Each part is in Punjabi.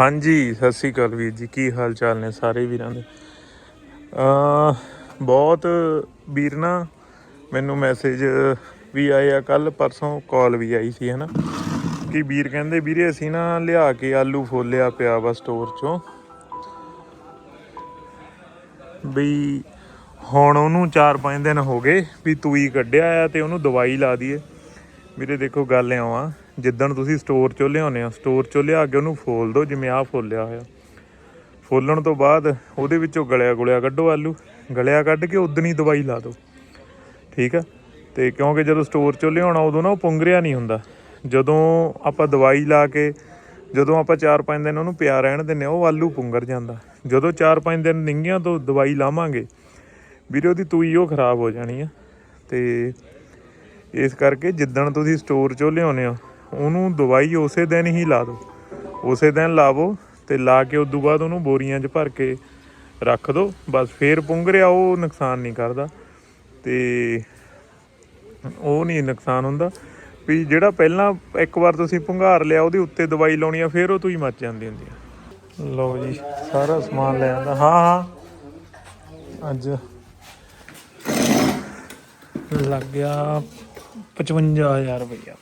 ਹਾਂਜੀ, ਸਤਿ ਸ੍ਰੀ ਅਕਾਲ ਵੀਰ ਜੀ। ਕੀ ਹਾਲ ਚਾਲ ਨੇ ਸਾਰੇ ਵੀਰਾਂ ਦੇ? ਅ ਬਹੁਤ ਵੀਰ ਨਾ ਮੈਨੂੰ ਮੈਸੇਜ ਵੀ ਆਏ ਆ ਕੱਲ ਪਰਸੋਂ ਕਾਲ ਵੀ ਆਈ ਸੀ, ਹਨਾ? ਕਿ ਵੀਰ ਕਹਿੰਦੇ, ਵੀਰੇ ਅਸੀਂ ਨਾ ਲਿਆ ਕੇ ਆਲੂ ਫੋਲਿਆ ਪਿਆ ਵਾ ਸਟੋਰ ਚੋਂ। ਵੀ ਹੁਣ ਉਹਨੂੰ 4-5 ਦਿਨ ਹੋ ਗਏ ਵੀ ਤੂਈ ਕੱਢਿਆ ਆ ਤੇ ਉਹਨੂੰ ਦਵਾਈ ਲਾ ਦਈਏ। ਵੀਰੇ ਦੇਖੋ, ਗੱਲ ਇਉਂ ਆ। ਜਿੱਦਣ ਤੁਸੀਂ ਸਟੋਰ ਚੋਂ ਲਿਆਉਂਦੇ ਆ ਸਟੋਰ ਚੋਂ ਲਿਆ ਕੇ ਉਹਨੂੰ ਫੋਲ ਦਿਓ ਜਿਵੇਂ ਆਹ ਫੋਲਿਆ ਹੋਇਆ। ਫੋਲਣ ਤੋਂ ਬਾਅਦ ਉਹਦੇ ਵਿੱਚੋਂ ਗਲਿਆ ਗੁਲਿਆ ਕੱਢੋ ਆਲੂ ਗਲਿਆ ਕੱਢ ਕੇ ਉਦਣ ਦਵਾਈ ਲਾ ਦਿਓ ਠੀਕ ਆ? ਤੇ ਕਿਉਂਕਿ ਜਦੋਂ ਸਟੋਰ ਚੋਂ ਲਿਆਉਣਾ ਉਦੋਂ ਨਾ ਉਹ ਪੁੰਗਰਿਆ ਨਹੀਂ ਹੁੰਦਾ। ਜਦੋਂ ਆਪਾਂ ਦਵਾਈ ਲਾ ਕੇ ਜਦੋਂ ਆਪਾਂ 4-5 ਦਿਨ ਉਹਨੂੰ ਪਿਆ ਰਹਿਣ ਦਿੰਨੇ ਆ, ਉਹ ਆਲੂ ਪੁੰਗਰ ਜਾਂਦਾ। ਜਦੋਂ 4-5 ਦਿਨ ਨਿੰਗਿਆਂ ਤੋਂ ਦਵਾਈ ਲਾਵਾਂਗੇ ਵੀਰੇ ਉਹਦੀ ਤੂਈ ਉਹ ਖਰਾਬ ਹੋ ਜਾਣੀ ਆ। ਤੇ ਇਸ ਕਰਕੇ ਜਿੱਦਣ ਤੁਸੀਂ ਸਟੋਰ ਚੋਂ ਲਿਆਉਂਦੇ ਹੋ ਉਹਨੂੰ ਦਵਾਈ ਉਸੇ ਦਿਨ ਹੀ ਲਾ ਦਿਓ। ਉਸੇ ਦਿਨ ਲਾਵੋ ਤੇ ਲਾ ਕੇ ਉਸ ਤੋਂ ਬਾਅਦ ਉਹਨੂੰ ਬੋਰੀਆਂ 'ਚ ਭਰ ਕੇ ਰੱਖ ਦਿਓ। ਬਸ ਫੇਰ ਪੁੰਗਰਿਆ ਉਹ ਨੁਕਸਾਨ ਨਹੀਂ ਕਰਦਾ। ਤੇ ਉਹ ਨਹੀਂ ਨੁਕਸਾਨ ਹੁੰਦਾ। ਵੀ ਜਿਹੜਾ ਪਹਿਲਾਂ ਇੱਕ ਵਾਰ ਤੁਸੀਂ ਭੁੰਗਾਰ ਲਿਆ, ਉਹਦੇ ਉੱਤੇ ਦਵਾਈ ਲਾਉਣੀ ਆ, ਫੇਰ ਉਹ ਤੋਂ ਹੀ ਮੱਚ ਜਾਂਦੀ ਹੁੰਦੀ ਆ ਲਓ ਜੀ, ਸਾਰਾ ਸਮਾਨ ਲੈ ਆਂਦਾ। ਹਾਂ ਹਾਂ। ਅੱਜ ਲੱਗ ਗਿਆ 55000 ਰੁਪਇਆ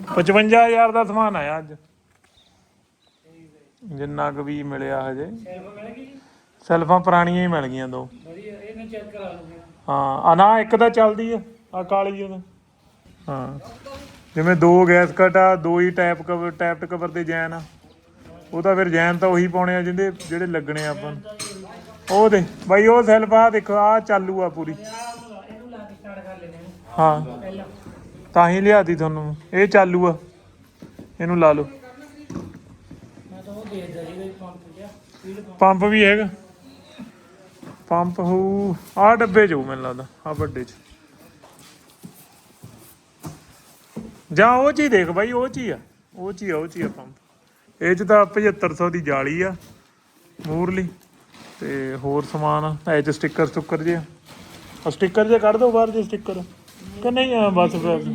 55000 ਦਾ ਸਮਾਨ ਆਇਆ ਅੱਜ। ਜਿੰਨਾ ਕੁ ਵੀ ਮਿਲਿਆ ਹਜੇ। ਸੈਲਫਾਂ ਪੁਰਾਣੀਆਂ ਹੀ ਮਿਲ ਗਈਆਂ ਦੋ। ਹਾਂ ਆ ਨਾ ਇੱਕ ਤਾਂ ਚੱਲਦੀ ਆ ਆ ਕਾਲੀ ਉਹਦਾ ਹਾਂ। ਜਿਵੇਂ ਦੋ ਗੈਸ ਕਟ ਆ ਦੋ ਹੀ ਟੈਪ ਕਵਰ ਟੈਪਡ ਕਵਰ ਦੇ ਜੈਨ ਆ। ਉਹ ਤਾਂ ਫਿਰ ਜੈਨ ਤਾਂ ਉਹੀ ਪਾਉਣੇ ਆ ਜਿਹਦੇ ਜਿਹੜੇ ਲੱਗਣੇ ਆ ਆਪਾਂ ਨੂੰ। ਉਹ ਦੇ ਬਾਈ ਉਹ ਸੈਲਫ ਆ ਦੇਖੋ ਆ ਚਾਲੂ ਆ ਪੂਰੀ। ਹਾਂ। ਤਾਂ ਹੀ ਲਿਆਦੀ ਤੁਹਾਨੂੰ। ਇਹ ਚਾਲੂ ਆ। ਇਹਨੂੰ ਲਾ ਲਓ। ਪੰਪ ਵੀ ਹੈਗਾ। ਪੰਪ ਹੋ ਆ ਡੱਬੇ ਚ ਹੋਊ ਮੈਨੂੰ ਲੱਗਦਾ ਆ ਵੱਡੇ ਚ। ਜਾਂ ਉਹ ਚ ਦੇਖ ਬਾਈ, ਉਹ ਚੀ ਆ। ਉਹ ਚੀ ਆ, ਉਹ ਚ ਹੀ ਆ ਪੰਪ। ਇਹ ਚ ਤਾਂ 7500 ਦੀ ਜਾਲੀ ਆ, ਮੂਰਲੀ। ਤੇ ਹੋਰ ਸਮਾਨ ਐ ਚ ਸਟicker ਸਟੁੱਕਰ ਜੇ ਆ। ਸਟicker ਜੇ ਕੱਢ ਦੋ ਬਾਹਰ ਜੇ ਸਟicker ਕਿ ਨਹੀਂ ਆ, ਬਸ ਬਸ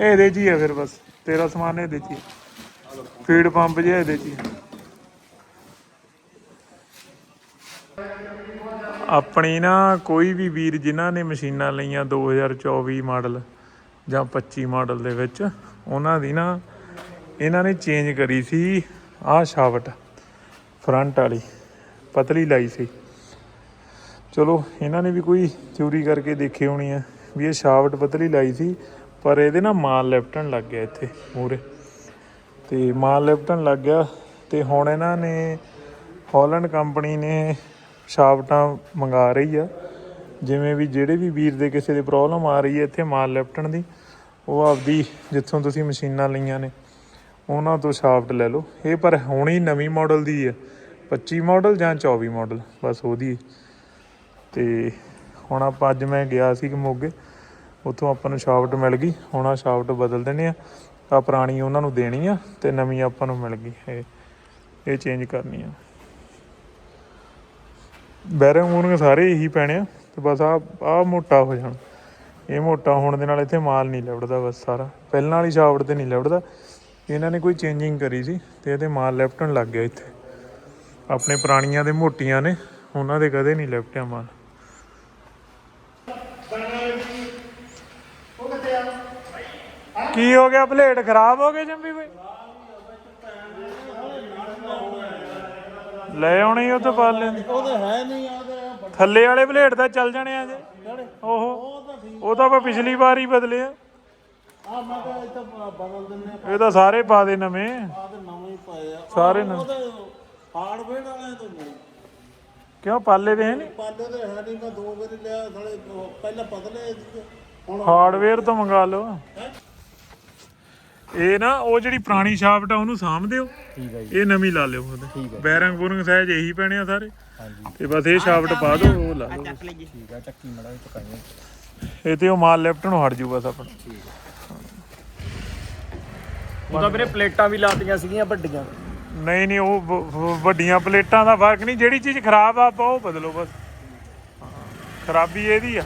ਇਹਦੇ ਚ ਹੀ ਆ ਫਿਰ ਬਸ। ਤੇਰਾ ਸਮਾਨ ਇਹਦੇ ਚ ਹੀ ਆ। ਫੀਡ ਪੰਪ ਜੇ ਇਹਦੇ ਚ ਹੀ ਆ। ਆਪਣੀ ਨਾ ਕੋਈ ਵੀ ਵੀਰ ਜਿਨ੍ਹਾਂ ਨੇ ਮਸ਼ੀਨਾਂ ਲਈਆਂ 2024 ਮਾਡਲ ਜਾਂ 25 ਮਾਡਲ ਦੇ ਵਿੱਚ, ਉਹਨਾਂ ਦੀ ਨਾ ਇਹਨਾਂ ਨੇ ਚੇਂਜ ਕਰੀ ਸੀ ਆਹ ਸ਼ਾਫਟ ਫਰੰਟ ਵਾਲੀ, ਪਤਲੀ ਲਾਈ ਸੀ। ਚਲੋ, ਇਹਨਾਂ ਨੇ ਵੀ ਕੋਈ ਚੋਰੀ ਕਰਕੇ ਦੇਖੀ ਹੋਣੀ ਆ। ਵੀ ਇਹ ਸ਼ਾਵਟ ਪਤਲੀ ਲਾਈ ਸੀ, ਪਰ ਇਹਦੇ ਨਾਲ ਮਾਲ ਲਿਪਟਣ ਲੱਗ ਗਿਆ ਇੱਥੇ ਮੂਰੇ ਤੇ ਮਾਲ ਲਿਪਟਣ ਲੱਗ ਗਿਆ ਤੇ ਹੁਣ ਇਹਨਾਂ ਨੇ ਹਾਲੈਂਡ ਕੰਪਨੀ ਨੇ ਸ਼ਾਵਟਾਂ ਮੰਗਾ ਰਹੀ ਆ। ਜਿਵੇਂ ਵੀ ਜਿਹੜੇ ਵੀ ਵੀਰ ਦੇ ਕਿਸੇ ਦੇ ਪ੍ਰੋਬਲਮ ਆ ਰਹੀ ਹੈ ਇੱਥੇ ਮਾਲ ਲਿਪਟਣ ਦੀ, ਉਹ ਆਪਦੀ ਜਿੱਥੋਂ ਤੁਸੀਂ ਮਸ਼ੀਨਾਂ ਲਈਆਂ ਨੇ, ਉਹਨਾਂ ਤੋਂ ਸ਼ਾਫਟ ਲੈ ਲਓ। ਇਹ ਪਰ ਹੁਣ ਹੀ ਨਵੀਂ ਮਾਡਲ ਦੀ ਹੈ 25 ਮਾਡਲ ਜਾਂ 24 ਮਾਡਲ ਬਸ ਉਹਦੀ। ਤੇ ਹੁਣ ਆਪਾਂ ਅੱਜ ਮੈਂ ਗਿਆ ਸੀ ਕਿ ਮੋਗੇ ਉੱਥੋਂ ਆਪਾਂ ਨੂੰ ਸ਼ਾਫਟ ਮਿਲ ਗਈ। ਹੁਣ ਆ ਸ਼ਾਫਟ ਬਦਲ ਦੇਣੇ ਆ। ਆ ਪੁਰਾਣੀ ਉਹਨਾਂ ਨੂੰ ਦੇਣੀ ਆ ਤੇ ਨਵੀਂ ਆਪਾਂ ਨੂੰ ਮਿਲ ਗਈ। ਇਹ ਇਹ ਚੇਂਜ ਕਰਨੀ ਆ। ਬੈਰਿੰਗ ਬੂਰਿੰਗ ਸਾਰੇ ਇਹੀ ਪੈਣੇ ਆ ਤੇ ਬਸ ਆ ਆ ਮੋਟਾ ਹੋ ਜਾਣਾ। ਇਹ ਮੋਟਾ ਹੋਣ ਦੇ ਨਾਲ ਇੱਥੇ ਮਾਲ ਨਹੀਂ ਲਿਬੜਦਾ ਬਸ ਸਾਰਾ। ਪਹਿਲਾਂ ਵਾਲੀ ਸ਼ਾਫਟ ਤੇ ਨਹੀਂ ਲਿਬੜਦਾ ਇਹਨਾਂ ਨੇ ਕੋਈ ਚੇਂਜਿੰਗ ਕਰੀ ਸੀ ਤੇ ਇਹਦੇ ਮਾਲ ਲਿਪਟਣ ਲੱਗ ਗਿਆ ਇੱਥੇ। ਆਪਣੇ ਪੁਰਾਣੀਆਂ ਦੇ ਮੋਟੀਆਂ ਨੇ, ਉਹਨਾਂ ਦੇ ਕਦੇ ਨਹੀਂ ਲਿਪਟਿਆ ਮਾਲ। ਕੀ ਹੋ ਗਿਆ? ਪਲੇਟ ਖਰਾਬ ਹੋ ਗਏ ਜੰਬੀ ਬਈ। ਲੈ ਆਉਣੀ ਉਹ ਤੋਂ ਪਾ ਲੈਂਦੇ। ਉਹ ਤਾਂ ਹੈ ਨਹੀਂ ਆ ਤੇ ਥੱਲੇ ਵਾਲੇ ਪਲੇਟ ਤਾਂ ਚੱਲ ਜਾਣੇ ਆ ਜੇ। ਓਹੋ ਉਹ ਤਾਂ ਠੀਕ ਉਹ ਤਾਂ ਆਪਾਂ ਪਿਛਲੀ ਵਾਰ ਹੀ ਬਦਲੇ ਆ। ਆ ਮੈਂ ਦਿੰਨੇ ਆ ਇਹ ਤਾਂ ਸਾਰੇ ਪਾ ਦੇ ਨਵੇਂ। ਤੇ ਨਵੇਂ ਹੀ ਪਏ ਆ ਸਾਰੇ ਨਵੇਂ। ਤੇ ਹਾਰਡਵੇਅਰ ਵਾਲਿਆਂ ਤੋਂ ਨਹੀਂ ਕਿਉਂ ਪਾਲੇ ਦੇ ਨਹੀਂ? ਪਾਲੇ ਤੇ ਹੈ ਨਹੀਂ ਮੈਂ ਦੋ ਵਾਰੀ ਲਿਆ ਥੋੜੇ ਪਹਿਲਾਂ ਹੁਣ ਹਾਰਡਵੇਅਰ ਤੋਂ ਮੰਗਾ ਲਓ। ਇਹ ਨਾ ਉਹ ਜਿਹੜੀ ਪੁਰਾਣੀ ਸ਼ਾਫਟ ਆ ਉਹਨੂੰ ਸਾਂਭ ਦਿਓ। ਠੀਕ ਹੈ ਜੀ। ਇਹ ਨਵੀਂ ਲਾ ਲਿਓ ਉਹਦੇ ਠੀਕ ਹੈ। ਬੈਰਿੰਗ ਬੂਰਿੰਗ ਸਹਿਜ ਇਹੀ ਪੈਣੇ ਆ ਸਾਰੇ। ਹਾਂਜੀ। ਤੇ ਬਸ ਇਹ ਸ਼ਾਫਟ ਪਾ ਦਿਓ ਉਹ ਲਾ ਲਓ ਠੀਕ ਆ ਚੱਕੀ ਮੜਾ ਚੁਕਾਈਏ ਇਹ ਤੇ ਉਹ ਮਾਲ ਲੈਫਟ ਨੂੰ ਹਟ ਜੂ ਬਸ ਆਪਣਾ। ਉਹ ਤਾਂ ਵੀਰੇ ਪਲੇਟਾਂ ਵੀ ਲਾਤੀਆਂ ਸੀਗੀਆਂ ਵੱਡੀਆਂ। ਨਹੀਂ ਨਹੀਂ ਉਹ ਵ- ਵ- ਵੱਡੀਆਂ ਪਲੇਟਾਂ ਦਾ ਫ਼ਰਕ ਨਹੀਂ। ਜਿਹੜੀ ਚੀਜ਼ ਖਰਾਬ ਆ ਆਪਾਂ ਉਹ ਬਦਲੋ ਬਸ। ਹਾਂ, ਖਰਾਬੀ ਇਹਦੀ ਆ।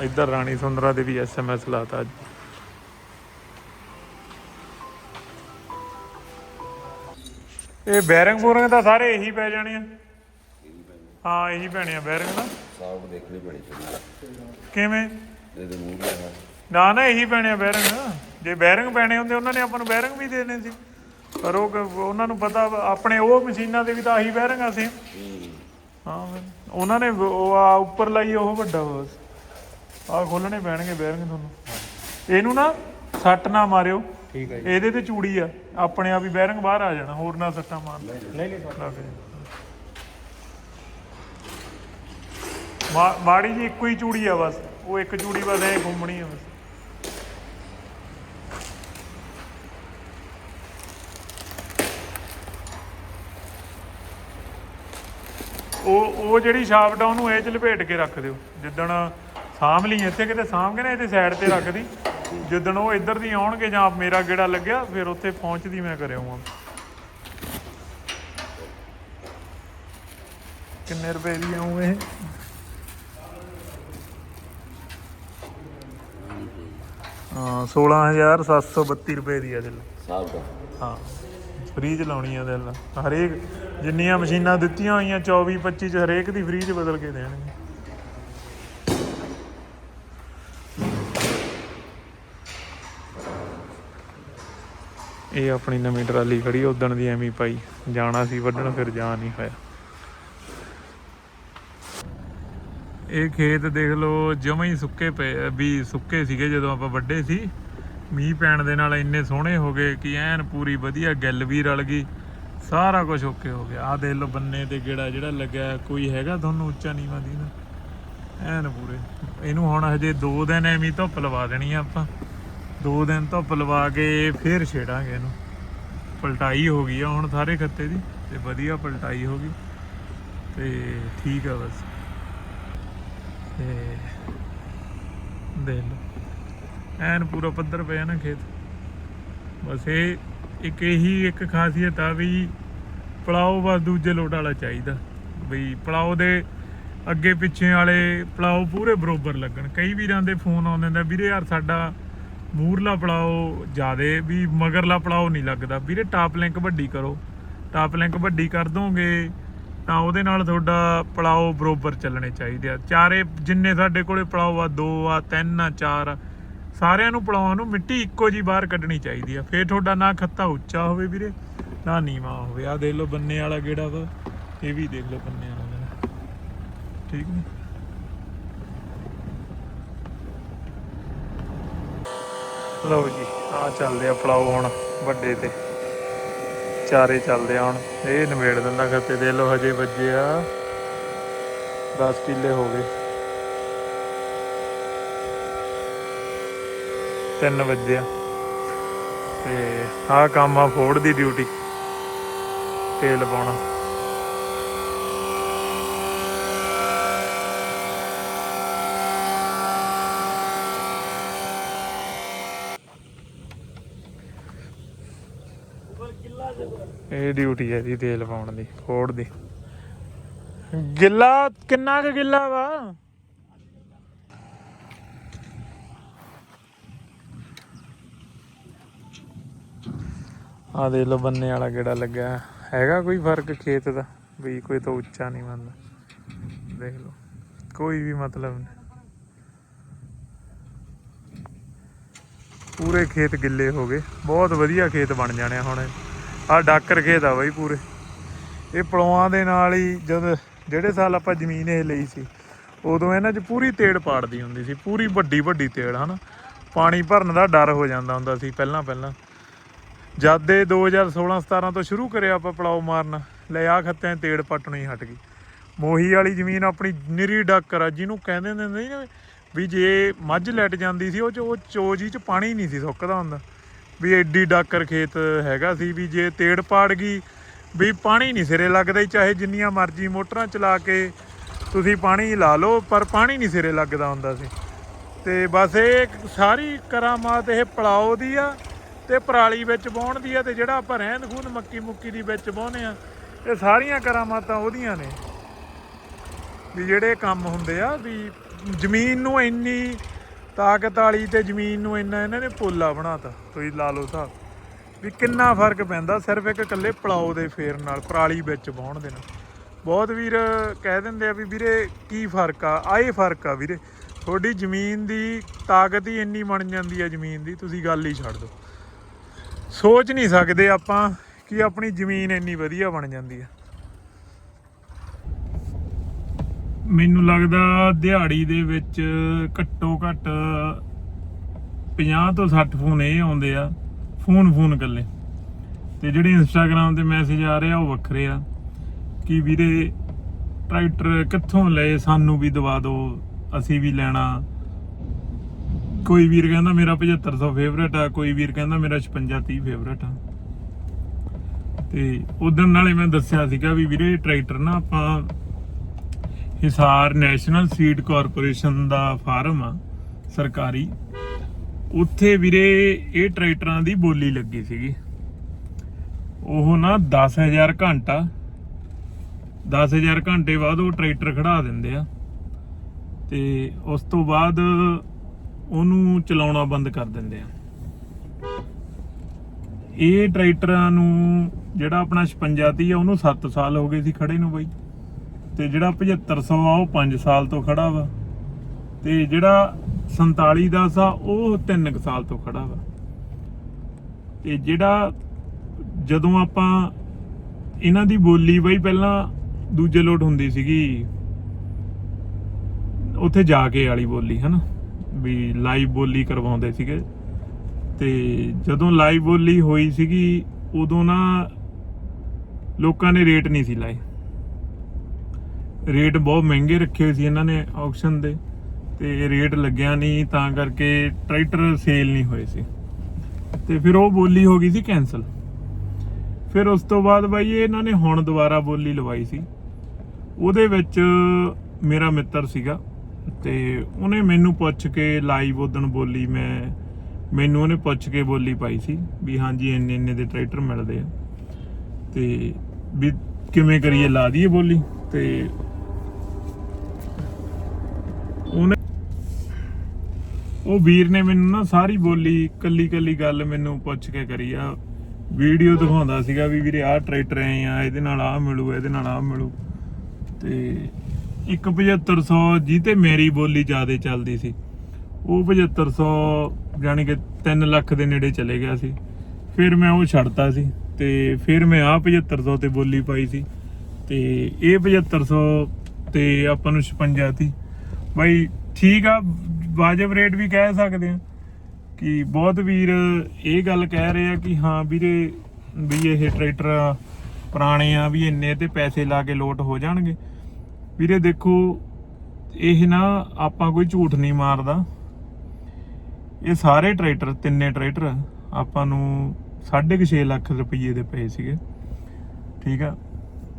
ਇੱਧਰ ਰਾਣੀ ਸੁੰਦਰਾ ਦੇ ਵੀ ਐਸਐਮਐਸ ਲਾਤਾ ਇਹ ਬੈਰਿੰਗ ਬੋਰਿੰਗ ਤਾਂ ਸਾਰੇ ਇਹੀ ਪੈ ਜਾਣੇ ਆ। ਹਾਂ ਇਹੀ ਪੈਣੇ ਆ ਬੈਰਿੰਗ ਦਾ ਸਾਫ਼ ਦੇਖਣੀ ਪੈਣੀ ਚਾਹੀਦੀ ਕਿਵੇਂ? ਇਹਦੇ ਮੂੰਹ ਲਿਆ ਨਾ ਨਾ ਇਹੀ ਪੈਣੇ ਆ ਬੈਰਿੰਗ। ਜੇ ਬੈਰਿੰਗ ਪੈਣੇ ਹੁੰਦੇ ਉਹਨਾਂ ਨੇ ਆਪਾਂ ਨੂੰ ਬੈਰਿੰਗ ਵੀ ਦੇਣੇ ਸੀ। ਪਰ ਉਹ ਉਹਨਾਂ ਨੂੰ ਪਤਾ ਆਪਣੇ ਉਹ ਮਸ਼ੀਨਾਂ ਦੇ ਵੀ ਤਾਂ ਆਹੀ ਬੈਰਿੰਗ ਆ ਸੀ। ਹਾਂ। ਉਹਨਾਂ ਨੇ ਉਹ ਆ ਉੱਪਰ ਲਈ ਉਹ ਵੱਡਾ ਬਸ ਆ ਖੋਲਣੇ ਪੈਣਗੇ ਬੈਰਿੰਗ ਤੁਹਾਨੂੰ। ਇਹਨੂੰ ਨਾ ਸੱਟ ਨਾ ਮਾਰਿਓ। ਠੀਕ ਹੈ ਇਹਦੇ ਤੇ ਚੂੜੀ ਆ। ਆਪਣੇ ਆਪ ਹੀ ਬੈਰਿੰਗ ਬਾਹਰ ਆ ਜਾਣਾ ਹੋਰ ਨਾ ਸੱਟਾਂ ਮਾਰ ਨਹੀਂ ਨਹੀਂ ਲੱਗ ਜਾਏ। ਮਾ- ਮਾੜੀ ਜੀ ਇੱਕੋ ਹੀ ਚੂੜੀ ਆ ਬਸ। ਉਹ ਇੱਕ ਚੂੜੀ ਬਸ ਐ ਘੁੰਮਣੀ ਆ ਬਸ। ਉਹ ਉਹ ਜਿਹੜੀ ਸ਼ਾਫਟ ਆ ਉਹਨੂੰ ਇਹ ਚ ਲਪੇਟ ਕੇ ਰੱਖ ਦਿਓ। ਜਿੱਦਣ ਸਾਂਭ ਲਈ ਇੱਥੇ ਕਿਤੇ ਸਾਂਭ ਕੇ ਨਾ ਇਹਦੇ ਸਾਈਡ ਤੇ ਰੱਖ ਦੀ ਜਿੱਦਣ ਉਹ ਇੱਧਰ ਦੀ ਆਉਣਗੇ ਜਾਂ ਮੇਰਾ ਗੇੜਾ ਲੱਗਿਆ ਫਿਰ ਉੱਥੇ ਪਹੁੰਚਦੀ ਮੈਂ ਕਰਿਆ ਹਾਂ ਕਿੰਨੇ ਰੁਪਏ ਦੀ ਆਉਂ ਇਹ ਹਾਂ 16732 ਰੁਪਏ ਦੀ ਆ ਦਿਲ। ਦਾ। ਹਾਂ ਫ੍ਰੀ ਚ ਲਾਉਣੀ ਆ ਦਿਲ। ਹਰੇਕ ਜਿੰਨੀਆਂ ਮਸ਼ੀਨਾਂ ਦਿੱਤੀਆਂ ਹੋਈਆਂ 24 25 ਚ ਹਰੇਕ ਦੀ ਫ੍ਰੀ ਚ ਬਦਲ ਕੇ ਦੇਣਗੇ ਇਹ ਆਪਣੀ ਨਵੀਂ ਟਰਾਲੀ ਖੜੀ, ਉਦਣ ਦੀ ਐਵੇਂ ਪਾਈ। ਜਾਣਾ ਸੀ ਵੱਢਣ, ਫਿਰ ਜਾ ਨਹੀਂ ਹੋਇਆ। ਇਹ ਖੇਤ ਦੇਖ ਲਓ, ਜਮਾਂ ਹੀ ਸੁੱਕੇ ਪਏ, ਵੀ ਸੁੱਕੇ ਸੀਗੇ ਜਦੋਂ ਆਪਾਂ ਵੱਡੇ ਸੀ। ਮੀਂਹ ਪੈਣ ਦੇ ਨਾਲ ਇੰਨੇ ਸੋਹਣੇ ਹੋ ਗਏ ਕਿ ਐਨ ਪੂਰੀ ਵਧੀਆ ਗਿੱਲ ਵੀ ਰਲ ਗਈ। ਸਾਰਾ ਕੁਝ ਓਕੇ ਹੋ ਗਿਆ। ਆਹ ਦੇਖ ਲਓ ਬੰਨੇ ਤੇ ਗੇੜਾ ਜਿਹੜਾ ਲੱਗਿਆ, ਕੋਈ ਹੈਗਾ ਤੁਹਾਨੂੰ ਉੱਚਾ ਨੀਵਾਂ ਦੀ ਨਾ ਐਨ ਪੂਰੇ। ਇਹਨੂੰ ਹੁਣ ਹਜੇ 2 ਦਿਨ ਐਵੇਂ ਧੁੱਪ ਲਵਾ ਦੇਣੀ ਆ ਆਪਾਂ। ਦੋ ਦਿਨ ਧੁੱਪ ਲਵਾ ਕੇ ਫੇਰ ਛੇੜਾਂਗੇ ਇਹਨੂੰ। ਪਲਟਾਈ ਹੋ ਗਈ ਆ ਹੁਣ ਸਾਰੇ ਖੱਤੇ ਦੀ ਤੇ ਵਧੀਆ ਪਲਟਾਈ ਹੋ ਗਈ। ਤੇ ਠੀਕ ਆ ਬਸ। ਤੇ ਦੇਖ ਲਓ। ਐਨ ਪੂਰਾ ਪੱਧਰ ਪਿਆ ਨਾ ਖੇਤ। ਬਸ ਇਹ ਇੱਕ ਇਹੀ ਇੱਕ ਖਾਸੀਅਤ ਆ ਵੀ ਪਲਾਓ ਬਸ ਦੂਜੇ ਲੋਟ ਵਾਲਾ ਚਾਹੀਦਾ। ਬਈ ਪਲਾਓ ਦੇ ਅੱਗੇ ਪਿੱਛੇ ਵਾਲੇ ਪਲਾਓ ਪੂਰੇ ਬਰੋਬਰ ਲੱਗਣ। ਕਈ ਵੀਰਾਂ ਦੇ ਫੋਨ ਆਉਂਦੇ ਨੇ, ਵੀਰੇ ਯਾਰ ਸਾਡਾ ਮੂਰਲਾ ਪੜਾਓ ਜਿਆਦੇ, ਵੀ ਮਗਰਲਾ ਪੜਾਓ ਨਹੀਂ ਲੱਗਦਾ। ਵੀਰੇ ਟਾਪ ਲਿੰਕ ਵੱਡੀ ਕਰੋ। ਟਾਪ ਲਿੰਕ ਵੱਡੀ ਕਰ ਦੋਗੇ, ਤਾਂ ਉਹਦੇ ਨਾਲ ਤੁਹਾਡਾ ਪੜਾਓ ਬਰੋਬਰ ਚੱਲਣੇ ਚਾਹੀਦੇ ਆ। ਚਾਰੇ, ਜਿੰਨੇ ਸਾਡੇ ਕੋਲੇ ਪਲਾਓ ਆ, ਦੋ ਆ, ਤਿੰਨ ਆ, ਚਾਰ ਆ, ਸਾਰਿਆਂ ਨੂੰ ਪਲਾਉਣ ਨੂੰ ਮਿੱਟੀ ਇੱਕੋ ਜੀ ਬਾਹਰ ਕੱਢਣੀ ਚਾਹੀਦੀ ਆ। ਫੇਰ ਤੁਹਾਡਾ ਨਾ ਖੱਤਾ ਉੱਚਾ ਹੋਵੇ ਵੀਰੇ, ਨਾ ਨੀਵਾ ਹੋਵੇ। ਆ ਦੇਖ ਲਓ ਬੰਨੇ ਵਾਲਾ ਕਿਹੜਾ ਵਾ, ਇਹ ਵੀ ਦੇਖ ਲਓ ਬੰਨੇ ਵਾਲਾ ਠੀਕ ਨੇ? ਲਓ ਜੀ ਆ ਚੱਲਦੇ ਆ ਪਲਾਓ ਹੁਣ ਵੱਡੇ ਤੇ। ਚਾਰੇ ਚੱਲਦੇ ਆ ਹੁਣ। ਇਹ ਨਵੇੜ ਦਿੰਦਾ ਖੱਤੇ ਦੇ ਲਓ ਹਜੇ ਵੱਜੇ ਆ 10 ਕਿੱਲੇ ਹੋ ਗਏ। 3 ਵੱਜਿਆ ਤੇ ਆਹ ਕੰਮ ਆ ਫੋੜ ਦੀ ਡਿਊਟੀ। ਤੇਲ ਪਾਉਣਾ। ਇਹ ਡਿਊਟੀ ਹੈ ਜੀ ਤੇਲ ਪਾਉਣ ਦੀ ਫੋੜ ਦੀ। ਗਿੱਲਾ, ਕਿੰਨਾ ਕੁ ਗਿੱਲਾ ਵਾ? ਆ ਦੇ ਲੋ ਬੰਨੇ ਵਾਲਾ ਕਿਹੜਾ ਲੱਗਾ। ਹੈਗਾ ਕੋਈ ਫ਼ਰਕ ਖੇਤ ਦਾ? ਵੀ ਕੋਈ ਤਾਂ ਉੱਚਾ ਨਹੀਂ ਮੰਨਦਾ ਦੇਖ ਲਓ, ਕੋਈ ਵੀ ਮਤਲਬ ਨਹੀਂ। ਪੂਰੇ ਖੇਤ ਗਿੱਲੇ ਹੋ ਗਏ। ਬਹੁਤ ਵਧੀਆ ਖੇਤ ਬਣ ਜਾਣੇ ਹੁਣ ਆ ਡਾਕਰ ਖੇਤ ਆ ਬਾਈ ਪੂਰੇ। ਇਹ ਪਲੌਆਂ ਦੇ ਨਾਲ ਹੀ ਜਦ ਜਿਹੜੇ ਸਾਲ ਆਪਾਂ ਜ਼ਮੀਨ ਇਹ ਲਈ ਸੀ, ਉਦੋਂ ਇਹਨਾਂ 'ਚ ਪੂਰੀ ਤੇੜ ਪਾੜਦੀ ਹੁੰਦੀ ਸੀ, ਪੂਰੀ ਵੱਡੀ ਵੱਡੀ ਤੇੜ, ਹਨਾ। ਪਾਣੀ ਭਰਨ ਦਾ ਡਰ ਹੋ ਜਾਂਦਾ ਹੁੰਦਾ ਸੀ ਪਹਿਲਾਂ ਪਹਿਲਾਂ। ਜਦ ਦੇ 2016 17 ਤੋਂ ਸ਼ੁਰੂ ਕਰਿਆ ਆਪਾਂ ਪਲਾਉ ਮਾਰਨਾ, ਲੈ ਆ ਖੱਤਿਆਂ 'ਚ ਤੇੜ ਪੱਟਣੀ ਹਟ ਗਈ। ਮੋਹੀ ਵਾਲੀ ਜ਼ਮੀਨ ਆਪਣੀ ਨਿਰੀ ਡਾਕਰ ਆ ਜਿਹਨੂੰ ਕਹਿੰਦੇ ਹੁੰਦੇ ਨੇ ਨਾ ਵੀ ਜੇ ਮੱਝ ਲੈਟ ਜਾਂਦੀ ਸੀ, ਉਹ ਚ ਉਹ ਚੋਜੀ ਚ ਪਾਣੀ ਨਹੀਂ ਸੀ ਸੁੱਕਦਾ ਹੁੰਦਾ। ਵੀ ਐਡੀ ਡਾਕਰ ਖੇਤ ਹੈਗਾ ਸੀ ਵੀ ਜੇ ਤੇੜ ਪਾੜ ਗਈ, ਵੀ ਪਾਣੀ ਨਹੀਂ ਸਿਰੇ ਲੱਗਦਾ ਹੀ ਚਾਹੇ ਜਿੰਨੀਆਂ ਮਰਜ਼ੀ ਮੋਟਰਾਂ ਚਲਾ ਕੇ ਤੁਸੀਂ ਪਾਣੀ ਲਾ ਲਓ, ਪਰ ਪਾਣੀ ਨਹੀਂ ਸਿਰੇ ਲੱਗਦਾ ਹੁੰਦਾ ਸੀ। ਤੇ ਬਸ ਇਹ ਸਾਰੀ ਕਰਾਮਾਤ ਇਹ ਪਲਾਓ ਦੀ ਆ ਤੇ ਪਰਾਲੀ ਵਿੱਚ ਵਾਹੁਣ ਦੀ ਆ ਤੇ ਜਿਹੜਾ ਆਪਾਂ ਰਹਿੰਦ ਖੂੰਦ ਮੱਕੀ ਮੁੱਕੀ ਦੀ ਵਿੱਚ ਵਾਹੁੰਦੇ ਆ, ਇਹ ਸਾਰੀਆਂ ਕਰਾਮਾਤਾਂ ਉਹਦੀਆਂ ਨੇ। ਵੀ ਜਿਹੜੇ ਕੰਮ ਹੁੰਦੇ ਆ, ਵੀ ਜ਼ਮੀਨ ਨੂੰ ਇੰਨੀ ਤਾਕਤ ਵਾਲੀ ਤੇ ਜ਼ਮੀਨ ਨੂੰ ਇੰਨਾ ਇਹਨਾਂ ਨੇ ਪੋਲਾ ਬਣਾਤਾ, ਤੁਸੀਂ ਲਾ ਲਓ ਹਿਸਾਬ ਵੀ ਕਿੰਨਾ ਫ਼ਰਕ ਪੈਂਦਾ, ਸਿਰਫ ਇੱਕ ਇਕੱਲੇ ਪਲਾਓ ਦੇ ਫੇਰ ਨਾਲ, ਪਰਾਲੀ ਵਿੱਚ ਵਾਹੁਣ ਦੇ ਨਾਲ। ਬਹੁਤ ਵੀਰ ਕਹਿ ਦਿੰਦੇ ਆ ਵੀ ਵੀਰੇ, ਕੀ ਫ਼ਰਕ ਆ? ਆਏ ਫ਼ਰਕ ਆ ਵੀਰੇ। ਤੁਹਾਡੀ ਜ਼ਮੀਨ ਦੀ ਤਾਕਤ ਹੀ ਇੰਨੀ ਬਣ ਜਾਂਦੀ ਆ ਜ਼ਮੀਨ ਦੀ, ਤੁਸੀਂ ਗੱਲ ਹੀ ਛੱਡ ਦਿਓ। ਸੋਚ ਨਹੀਂ ਸਕਦੇ ਆਪਾਂ ਕਿ ਆਪਣੀ ਜ਼ਮੀਨ ਇੰਨੀ ਵਧੀਆ ਬਣ ਜਾਂਦੀ ਆ। ਮੈਨੂੰ ਲੱਗਦਾ ਦਿਹਾੜੀ ਦੇ ਵਿੱਚ ਘੱਟੋ ਘੱਟ 50 ਤੋਂ 60 ਫੋਨ ਇਹ ਆਉਂਦੇ ਆ, ਫੋਨ ਫੋਨ ਇਕੱਲੇ। ਤੇ ਜਿਹੜੇ ਇੰਸਟਾਗ੍ਰam ਤੇ ਮੈਸੇਜ ਆ ਰਹੇ ਆ, ਉਹ ਵੱਖਰੇ ਆ। ਕਿ ਵੀਰੇ, ਟਰੈਕਟਰ ਕਿੱਥੋਂ ਲਏ, ਸਾਨੂੰ ਵੀ ਦਵਾ ਦਿਓ ਅਸੀਂ ਵੀ ਲੈਣਾ। ਕੋਈ ਵੀਰ ਕਹਿੰਦਾ ਮੇਰਾ 7500 ਫੇਵਰੇਟ ਆ, ਕੋਈ ਵੀਰ ਕਹਿੰਦਾ ਮੇਰਾ 56 30 ਫੇਵਰੇਟ ਆ। ਤੇ ਉਦੋਂ ਨਾਲੇ ਮੈਂ ਦੱਸਿਆ ਸੀਗਾ ਵੀ ਵੀਰੇ, ਟਰੈਕਟਰ ਨਾ ਆਪਾਂ ਹਿਸਾਰ ਨੈਸ਼ਨਲ ਸੀਡ ਕਾਰਪੋਰੇਸ਼ਨ ਦਾ ਫਾਰਮ ਆ, ਸਰਕਾਰੀ। ਉੱਥੇ ਵੀਰੇ ਇਹ ਟਰੈਕਟਰਾਂ ਦੀ ਬੋਲੀ ਲੱਗੀ ਸੀਗੀ। ਉਹ ਨਾ 10000 ਘੰਟਾ 10000 ਘੰਟੇ ਬਾਅਦ ਉਹ ਟਰੈਕਟਰ ਖੜਾ ਦਿੰਦੇ ਆ। ਤੇ ਉਸ ਤੋਂ ਬਾਅਦ ਉਹਨੂੰ ਚਲਾਉਣਾ ਬੰਦ ਕਰ ਦਿੰਦੇ ਆ। ਇਹ ਟਰੈਕਟਰਾਂ ਨੂੰ ਜਿਹੜਾ ਆਪਣਾ 56 ਤੀ ਆ, ਉਹਨੂੰ 7 ਸਾਲ ਹੋ ਗਏ ਸੀ ਖੜੇ ਨੂੰ ਬਾਈ। ਤੇ ਜਿਹੜਾ 7500 ਆ, ਉਹ 5 ਸਾਲ ਤੋਂ ਖੜਾ ਵਾ। ਤੇ ਜਿਹੜਾ 47 ਦਾ ਆ, ਉਹ 3 ਸਾਲ ਤੋਂ ਖੜਾ ਵਾ। ਤੇ ਜਿਹੜਾ ਜਦੋਂ ਆਪਾਂ ਇਹਨਾਂ ਦੀ ਬੋਲੀ ਬਈ ਪਹਿਲਾਂ ਦੂਜੇ ਲੋਟ ਹੁੰਦੀ ਸੀਗੀ, ਉੱਥੇ ਜਾ ਕੇ ਵਾਲੀ ਬੋਲੀ, ਹਨਾ? ਵੀ ਲਾਈਵ ਬੋਲੀ ਕਰਵਾਉਂਦੇ ਸੀਗੇ। ਤੇ ਜਦੋਂ ਲਾਈਵ ਬੋਲੀ ਹੋਈ ਸੀਗੀ, ਉਦੋਂ ਨਾ ਲੋਕਾਂ ਨੇ ਰੇਟ ਨਹੀਂ ਸੀ ਲਾਏ। ਰੇਟ ਬਹੁਤ ਮਹਿੰਗੇ ਰੱਖੇ ਹੋਏ ਸੀ ਇਹਨਾਂ ਨੇ ਆਕਸ਼ਨ ਦੇ, ਤੇ ਰੇਟ ਲੱਗਿਆ ਨਹੀਂ, ਤਾਂ ਕਰਕੇ ਟਰੈਕਟਰ ਸੇਲ ਨਹੀਂ ਹੋਏ ਸੀ। ਤੇ ਫਿਰ ਉਹ ਬੋਲੀ ਹੋ ਗਈ ਸੀ ਕੈਨਸਲ ਫਿਰ ਉਸ ਤੋਂ ਬਾਅਦ ਬਾਈ ਇਹਨਾਂ ਨੇ ਹੁਣ ਦੁਬਾਰਾ ਬੋਲੀ ਲਵਾਈ ਸੀ। ਉਹਦੇ ਵਿੱਚ ਮੇਰਾ ਮਿੱਤਰ ਸੀਗਾ, ਤੇ ਉਹਨੇ ਮੈਨੂੰ ਪੁੱਛ ਕੇ ਲਾਈਵ ਉਦਣ ਬੋਲੀ ਮੈਂ, ਮੈਨੂੰ ਉਹਨੇ ਪੁੱਛ ਕੇ ਬੋਲੀ ਪਾਈ ਸੀ ਵੀ ਹਾਂਜੀ ਇੰਨੇ ਇੰਨੇ ਦੇ ਟਰੈਕਟਰ ਮਿਲਦੇ ਆ। ਤੇ ਵੀ ਕਿਵੇਂ ਕਰੀਏ, ਲਾ ਦਈਏ ਬੋਲੀ। ਤੇ ਉਹਨੇ ਉਹ ਵੀਰ ਨੇ ਮੈਨੂੰ ਨਾ ਸਾਰੀ ਬੋਲੀ ਕੱਲੀ ਕੱਲੀ ਗੱਲ ਮੈਨੂੰ ਪੁੱਛ ਕੇ ਕਰੀ ਆ। ਵੀਡੀਓ ਦਿਖਾਉਂਦਾ ਸੀਗਾ ਵੀ ਵੀਰੇ ਆਹ ਟਰੈਕਟਰ ਐ ਆ, ਇਹਦੇ ਨਾਲ ਆਹ ਮਿਲੂ, ਇਹਦੇ ਨਾਲ ਆਹ ਮਿਲੂ। ਤੇ ਇੱਕ 7500 ਜਿਹਤੇ ਮੇਰੀ ਬੋਲੀ ਜ਼ਿਆਦਾ ਚੱਲਦੀ ਸੀ, ਉਹ 7500 ਯਾਨੀ ਕਿ 3 ਲੱਖ ਦੇ ਨੇੜੇ ਚਲੇ ਗਿਆ ਸੀ। ਫਿਰ ਮੈਂ ਉਹ ਛੱਡਤਾ ਸੀ ਤੇ ਫਿਰ ਮੈਂ ਆ 7500 ਤੇ ਬੋਲੀ ਪਾਈ ਸੀ। ਤੇ ਇਹ 7500 ਤੇ ਆਪਾਂ ਨੂੰ 56 ਤੀ। ਬਾਈ, ਠੀਕ ਆ, ਵਾਜਬ ਰੇਟ ਵੀ ਕਹਿ ਸਕਦੇ ਆ ਕਿ ਬਹੁਤ ਵੀਰ ਇਹ ਗੱਲ ਕਹਿ ਰਹੇ ਆ ਕਿ ਹਾਂ ਵੀਰੇ, ਵੀ ਇਹ ਟਰੈਕਟਰ ਪੁਰਾਣੇ ਆ, ਵੀ ਇੰਨੇ ਤੇ ਪੈਸੇ ਲਾ ਕੇ ਲੋਟ ਹੋ ਜਾਣਗੇ। ਵੀਰੇ ਦੇਖੋ, ਇਹ ਨਾ ਆਪਾਂ ਕੋਈ ਝੂਠ ਨਹੀਂ ਮਾਰਦਾ। ਇਹ ਸਾਰੇ ਟਰੈਕਟਰ ਤਿੰਨੇ ਟਰੈਕਟਰ ਆਪਾਂ ਨੂੰ 6.5 ਲੱਖ ਰੁਪਏ ਦੇ ਪਏ ਸੀਗੇ। ਠੀਕ ਆ?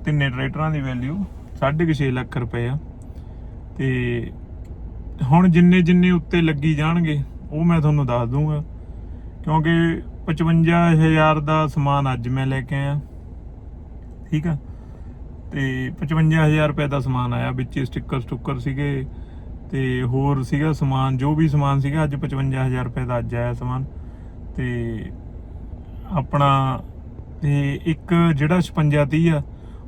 ਤਿੰਨੇ ਟਰੈਕਟਰਾਂ ਦੀ ਵੈਲਿਊ 6.5 ਲੱਖ ਰੁਪਏ ਆ। ਤੇ ਹੁਣ ਜਿੰਨੇ ਜਿੰਨੇ ਉੱਤੇ ਲੱਗੀ ਜਾਣਗੇ, ਉਹ ਮੈਂ ਤੁਹਾਨੂੰ ਦੱਸ ਦੂੰਗਾ। ਕਿਉਂਕਿ 55000 ਦਾ ਸਮਾਨ ਅੱਜ ਮੈਂ ਲੈ ਕੇ ਆਇਆ। ਠੀਕ ਆ? ਤੇ 55000 ਰੁਪਏ ਦਾ ਸਮਾਨ ਆਇਆ, ਵਿੱਚ ਸਟicker ਸਟੁੱਕਰ ਸੀਗੇ, ਤੇ ਹੋਰ ਸੀਗਾ ਸਮਾਨ, ਜੋ ਵੀ ਸਮਾਨ ਸੀਗਾ, ਅੱਜ 55000 ਰੁਪਏ ਦਾ ਅੱਜ ਆਇਆ ਸਮਾਨ। ਤੇ ਆਪਣਾ, ਤੇ ਇੱਕ ਜਿਹੜਾ 56 30 ਆ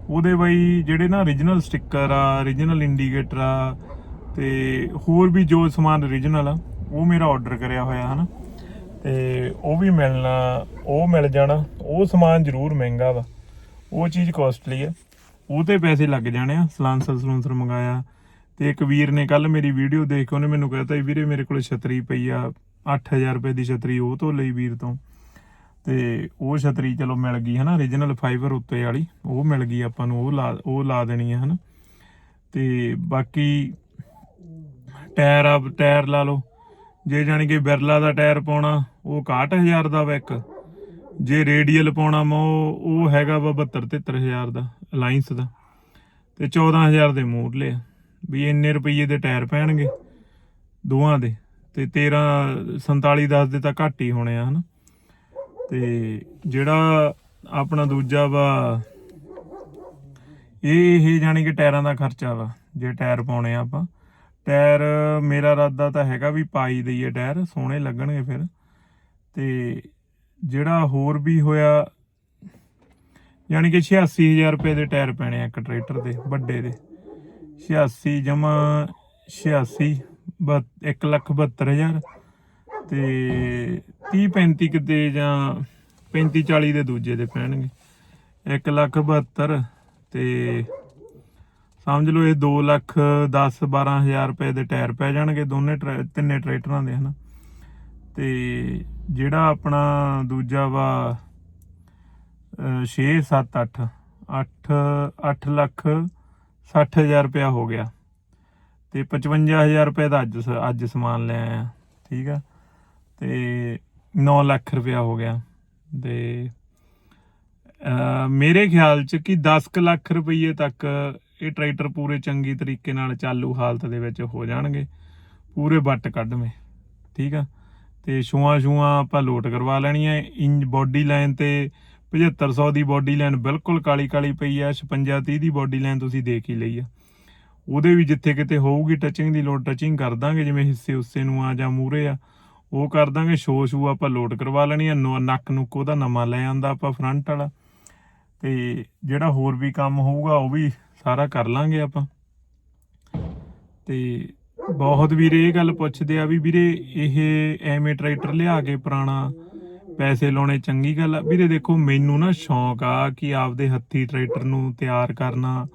ਉਹਦੇ ਬਾਈ ਜਿਹੜੇ ਨਾ origignal ਸਟicker ਆ origignal ਇੰਡੀਕੇਟਰ ਆ ਤੇ ਹੋਰ ਵੀ ਜੋ ਸਮਾਨ origignal ਆ, ਉਹ ਮੇਰਾ ਆਰਡਰ ਕਰਿਆ ਹੋਇਆ, ਹਨਾ? ਤੇ ਉਹ ਵੀ ਮਿਲਣਾ, ਉਹ ਮਿਲ ਜਾਣਾ, ਉਹ ਸਮਾਨ ਜ਼ਰੂਰ ਮਹਿੰਗਾ ਵਾ। ਉਹ ਚੀਜ਼ ਕਾਸਟਲੀ ਆ। ਉਹ ਤੇ ਪੈਸੇ ਲੱਗ ਜਾਣੇ ਆ, ਸਲਾਂਸਰ ਸਲੂੰਸਰ ਮੰਗਾਇਆ। ਤੇ ਇੱਕ ਵੀਰ ਨੇ ਕੱਲ ਮੇਰੀ ਵੀਡੀਓ ਦੇਖ ਕੇ ਉਹਨੇ ਮੈਨੂੰ ਕਹਿਤਾ ਵੀਰੇ ਮੇਰੇ ਕੋਲ ਛਤਰੀ ਪਈ ਆ 8000 ਰੁਪਏ ਦੀ ਛਤਰੀ ਉਹ ਤੋਂ ਲਈ ਵੀਰ ਤੋਂ। ਤੇ ਉਹ ਛਤਰੀ ਚਲੋ ਮਿਲ ਗਈ ਹਨਾ origignal ਫਾਈਬਰ ਉੱਤੇ ਵਾਲੀ, ਉਹ ਮਿਲ ਗਈ ਆਪਾਂ ਨੂੰ, ਉਹ ਲਾ ਉਹ ਲਾ ਦੇਣੀ ਹੈ ਹਨਾ। ਤੇ ਬਾਕੀ ਟਾਇਰ ਆ, ਟਾਇਰ ਲਾ ਲਓ। ਜੇ ਜਾਣੀ ਕਿ ਬਿਰਲਾ ਦਾ ਟਾਇਰ ਪਾਉਣਾ, ਉਹ 61000 ਦਾ ਵਾ ਇੱਕ। ਜੇ ਰੇਡੀਅਲ ਪਾਉਣਾ ਵਾ, ਉਹ ਉਹ ਹੈਗਾ ਵਾ 72 73000 ਦਾ ਅਲਾਈਅੰਸ ਦਾ। ਤੇ 14000 ਦੇ ਮੂਰਲੇ ਆ। ਵੀ ਇੰਨੇ ਰੁਪਏ ਦੇ ਟਾਇਰ ਪੈਣਗੇ, ਦੋਵਾਂ ਦੇ। ਤੇ 13 47 10 ਦੇ ਤਾਂ ਘੱਟ ਹੀ ਹੋਣੇ ਆ ਹਨਾ। ਤੇ ਜਿਹੜਾ ਆਪਣਾ ਦੂਜਾ ਵਾ, ਇਹ ਇਹ ਜਾਣੀ ਕਿ ਟਾਇਰਾਂ ਦਾ ਖਰਚਾ ਵਾ, ਜੇ ਟਾਇਰ ਪਾਉਣੇ ਆ ਆਪਾਂ। ਟਾਇਰ ਮੇਰਾ ਇਰਾਦਾ ਤਾਂ ਹੈਗਾ ਵੀ ਪਾਈ ਦਈਏ ਟਾਇਰ, ਸੋਹਣੇ ਲੱਗਣਗੇ ਫਿਰ। ਤੇ ਜਿਹੜਾ ਹੋਰ ਵੀ ਹੋਇਆ ਯਾਨੀ ਕਿ 86000 ਰੁਪਏ ਦੇ ਟਾਇਰ ਪੈਣੇ ਆ ਇੱਕ ਟਰੈਕਟਰ ਦੇ, ਵੱਡੇ ਦੇ। 86 ਜਮਾ 86 1 ਲੱਖ 72000 ਤੇ 30 35 ਕਿਤੇ ਜਾਂ 35 40 ਦੇ ਦੂਜੇ ਦੇ ਪੈਣਗੇ। 1 ਲੱਖ 72 ਤੇ ਸਮਝ ਲਓ ਇਹ 2 ਲੱਖ 10 12000 ਰੁਪਏ ਦੇ ਟਾਇਰ ਪੈ ਜਾਣਗੇ ਦੋਨੇ ਟਰੈ- ਤਿੰਨੇ ਟਰੈਕਟਰਾਂ ਦੇ, ਹਨਾ। ਤੇ ਜਿਹੜਾ ਆਪਣਾ ਦੂਜਾ ਵਾ 6 7 8 8 8 ਲੱਖ 60000 ਰੁਪਇਆ ਹੋ ਗਿਆ। ਤੇ 55000 ਰੁਪਏ ਦਾ ਅੱਜ ਸ- ਅੱਜ ਸਮਾਨ ਲੈ ਆਇਆ। ਠੀਕ ਆ? ਤੇ 9 ਲੱਖ ਰੁਪਇਆ ਹੋ ਗਿਆ ਤੇ ਮੇਰੇ ਖਿਆਲ ਚ ਕਿ 10 ਕੁ ਲੱਖ ਰੁਪਏ ਤੱਕ ਇਹ ਟਰੈਕਟਰ ਪੂਰੇ ਚੰਗੀ ਤਰੀਕੇ ਨਾਲ ਚਾਲੂ ਹਾਲਤ ਦੇ ਵਿੱਚ ਹੋ ਜਾਣਗੇ। ਪੂਰੇ ਵੱਟ ਕੱਢਵੇਂ ਠੀਕ ਆ? ਤੇ ਛੂਆਂ ਛੂਆਂ ਆਪਾਂ ਲੋਟ ਕਰਵਾ ਲੈਣੀਆਂ। ਇੰਜ ਬਾਡੀ ਲਾਈਨ ਤੇ 7500 ਦੀ ਬਾਡੀ ਲਾਈਨ ਬਿਲਕੁਲ ਕਾਲੀ ਕਾਲੀ ਪਈ ਆ 56 30 ਦੀ ਬਾਡੀ ਲਾਈਨ ਤੁਸੀਂ ਦੇਖ ਹੀ ਲਈ ਆ। ਉਹਦੇ ਵੀ ਜਿੱਥੇ ਕਿਤੇ ਹੋਊਗੀ ਟੱਚਿੰਗ ਦੀ ਲੋਡ ਟੱਚਿੰਗ ਕਰ ਦਾਂਗੇ, ਜਿਵੇਂ ਹਿੱਸੇ ਉਸੇ ਨੂੰ ਆ ਜਾਂ ਮੂਰੇ ਆ। ਉਹ ਕਰ ਦਾਂਗੇ, ਸ਼ੋ ਸ਼ੂ ਆਪਾਂ ਲੋਡ ਕਰਵਾ ਲੈਣੀ ਆ, ਨੋ- ਨੱਕ ਨੁੱਕ ਉਹਦਾ ਨਵਾਂ ਲੈ ਆਂਦਾ ਆਪਾਂ ਫਰੰਟ ਵਾਲਾ। ਤੇ ਜਿਹੜਾ ਹੋਰ ਵੀ ਕੰਮ ਹੋਊਗਾ, ਉਹ ਵੀ ਸਾਰਾ ਕਰ ਲਾਂਗੇ ਆਪਾਂ। ਤੇ ਬਹੁਤ ਵੀਰੇ ਇਹ ਗੱਲ ਪੁੱਛਦੇ ਆ ਵੀ ਵੀਰੇ ਇਹ ਐਵੇਂ ਟਰੈਕਟਰ ਲਿਆ ਕੇ ਪੁਰਾਣਾ ਪੈਸੇ ਲਾਉਣੇ ਚੰਗੀ ਗੱਲ ਆ। ਵੀਰੇ ਦੇਖੋ, ਮੈਨੂੰ ਨਾ ਸ਼ੌਂਕ ਆ ਕਿ ਆਪਦੇ ਹੱਥੀ ਟਰੈਕਟਰ ਨੂੰ ਤਿਆਰ ਕਰਨਾ।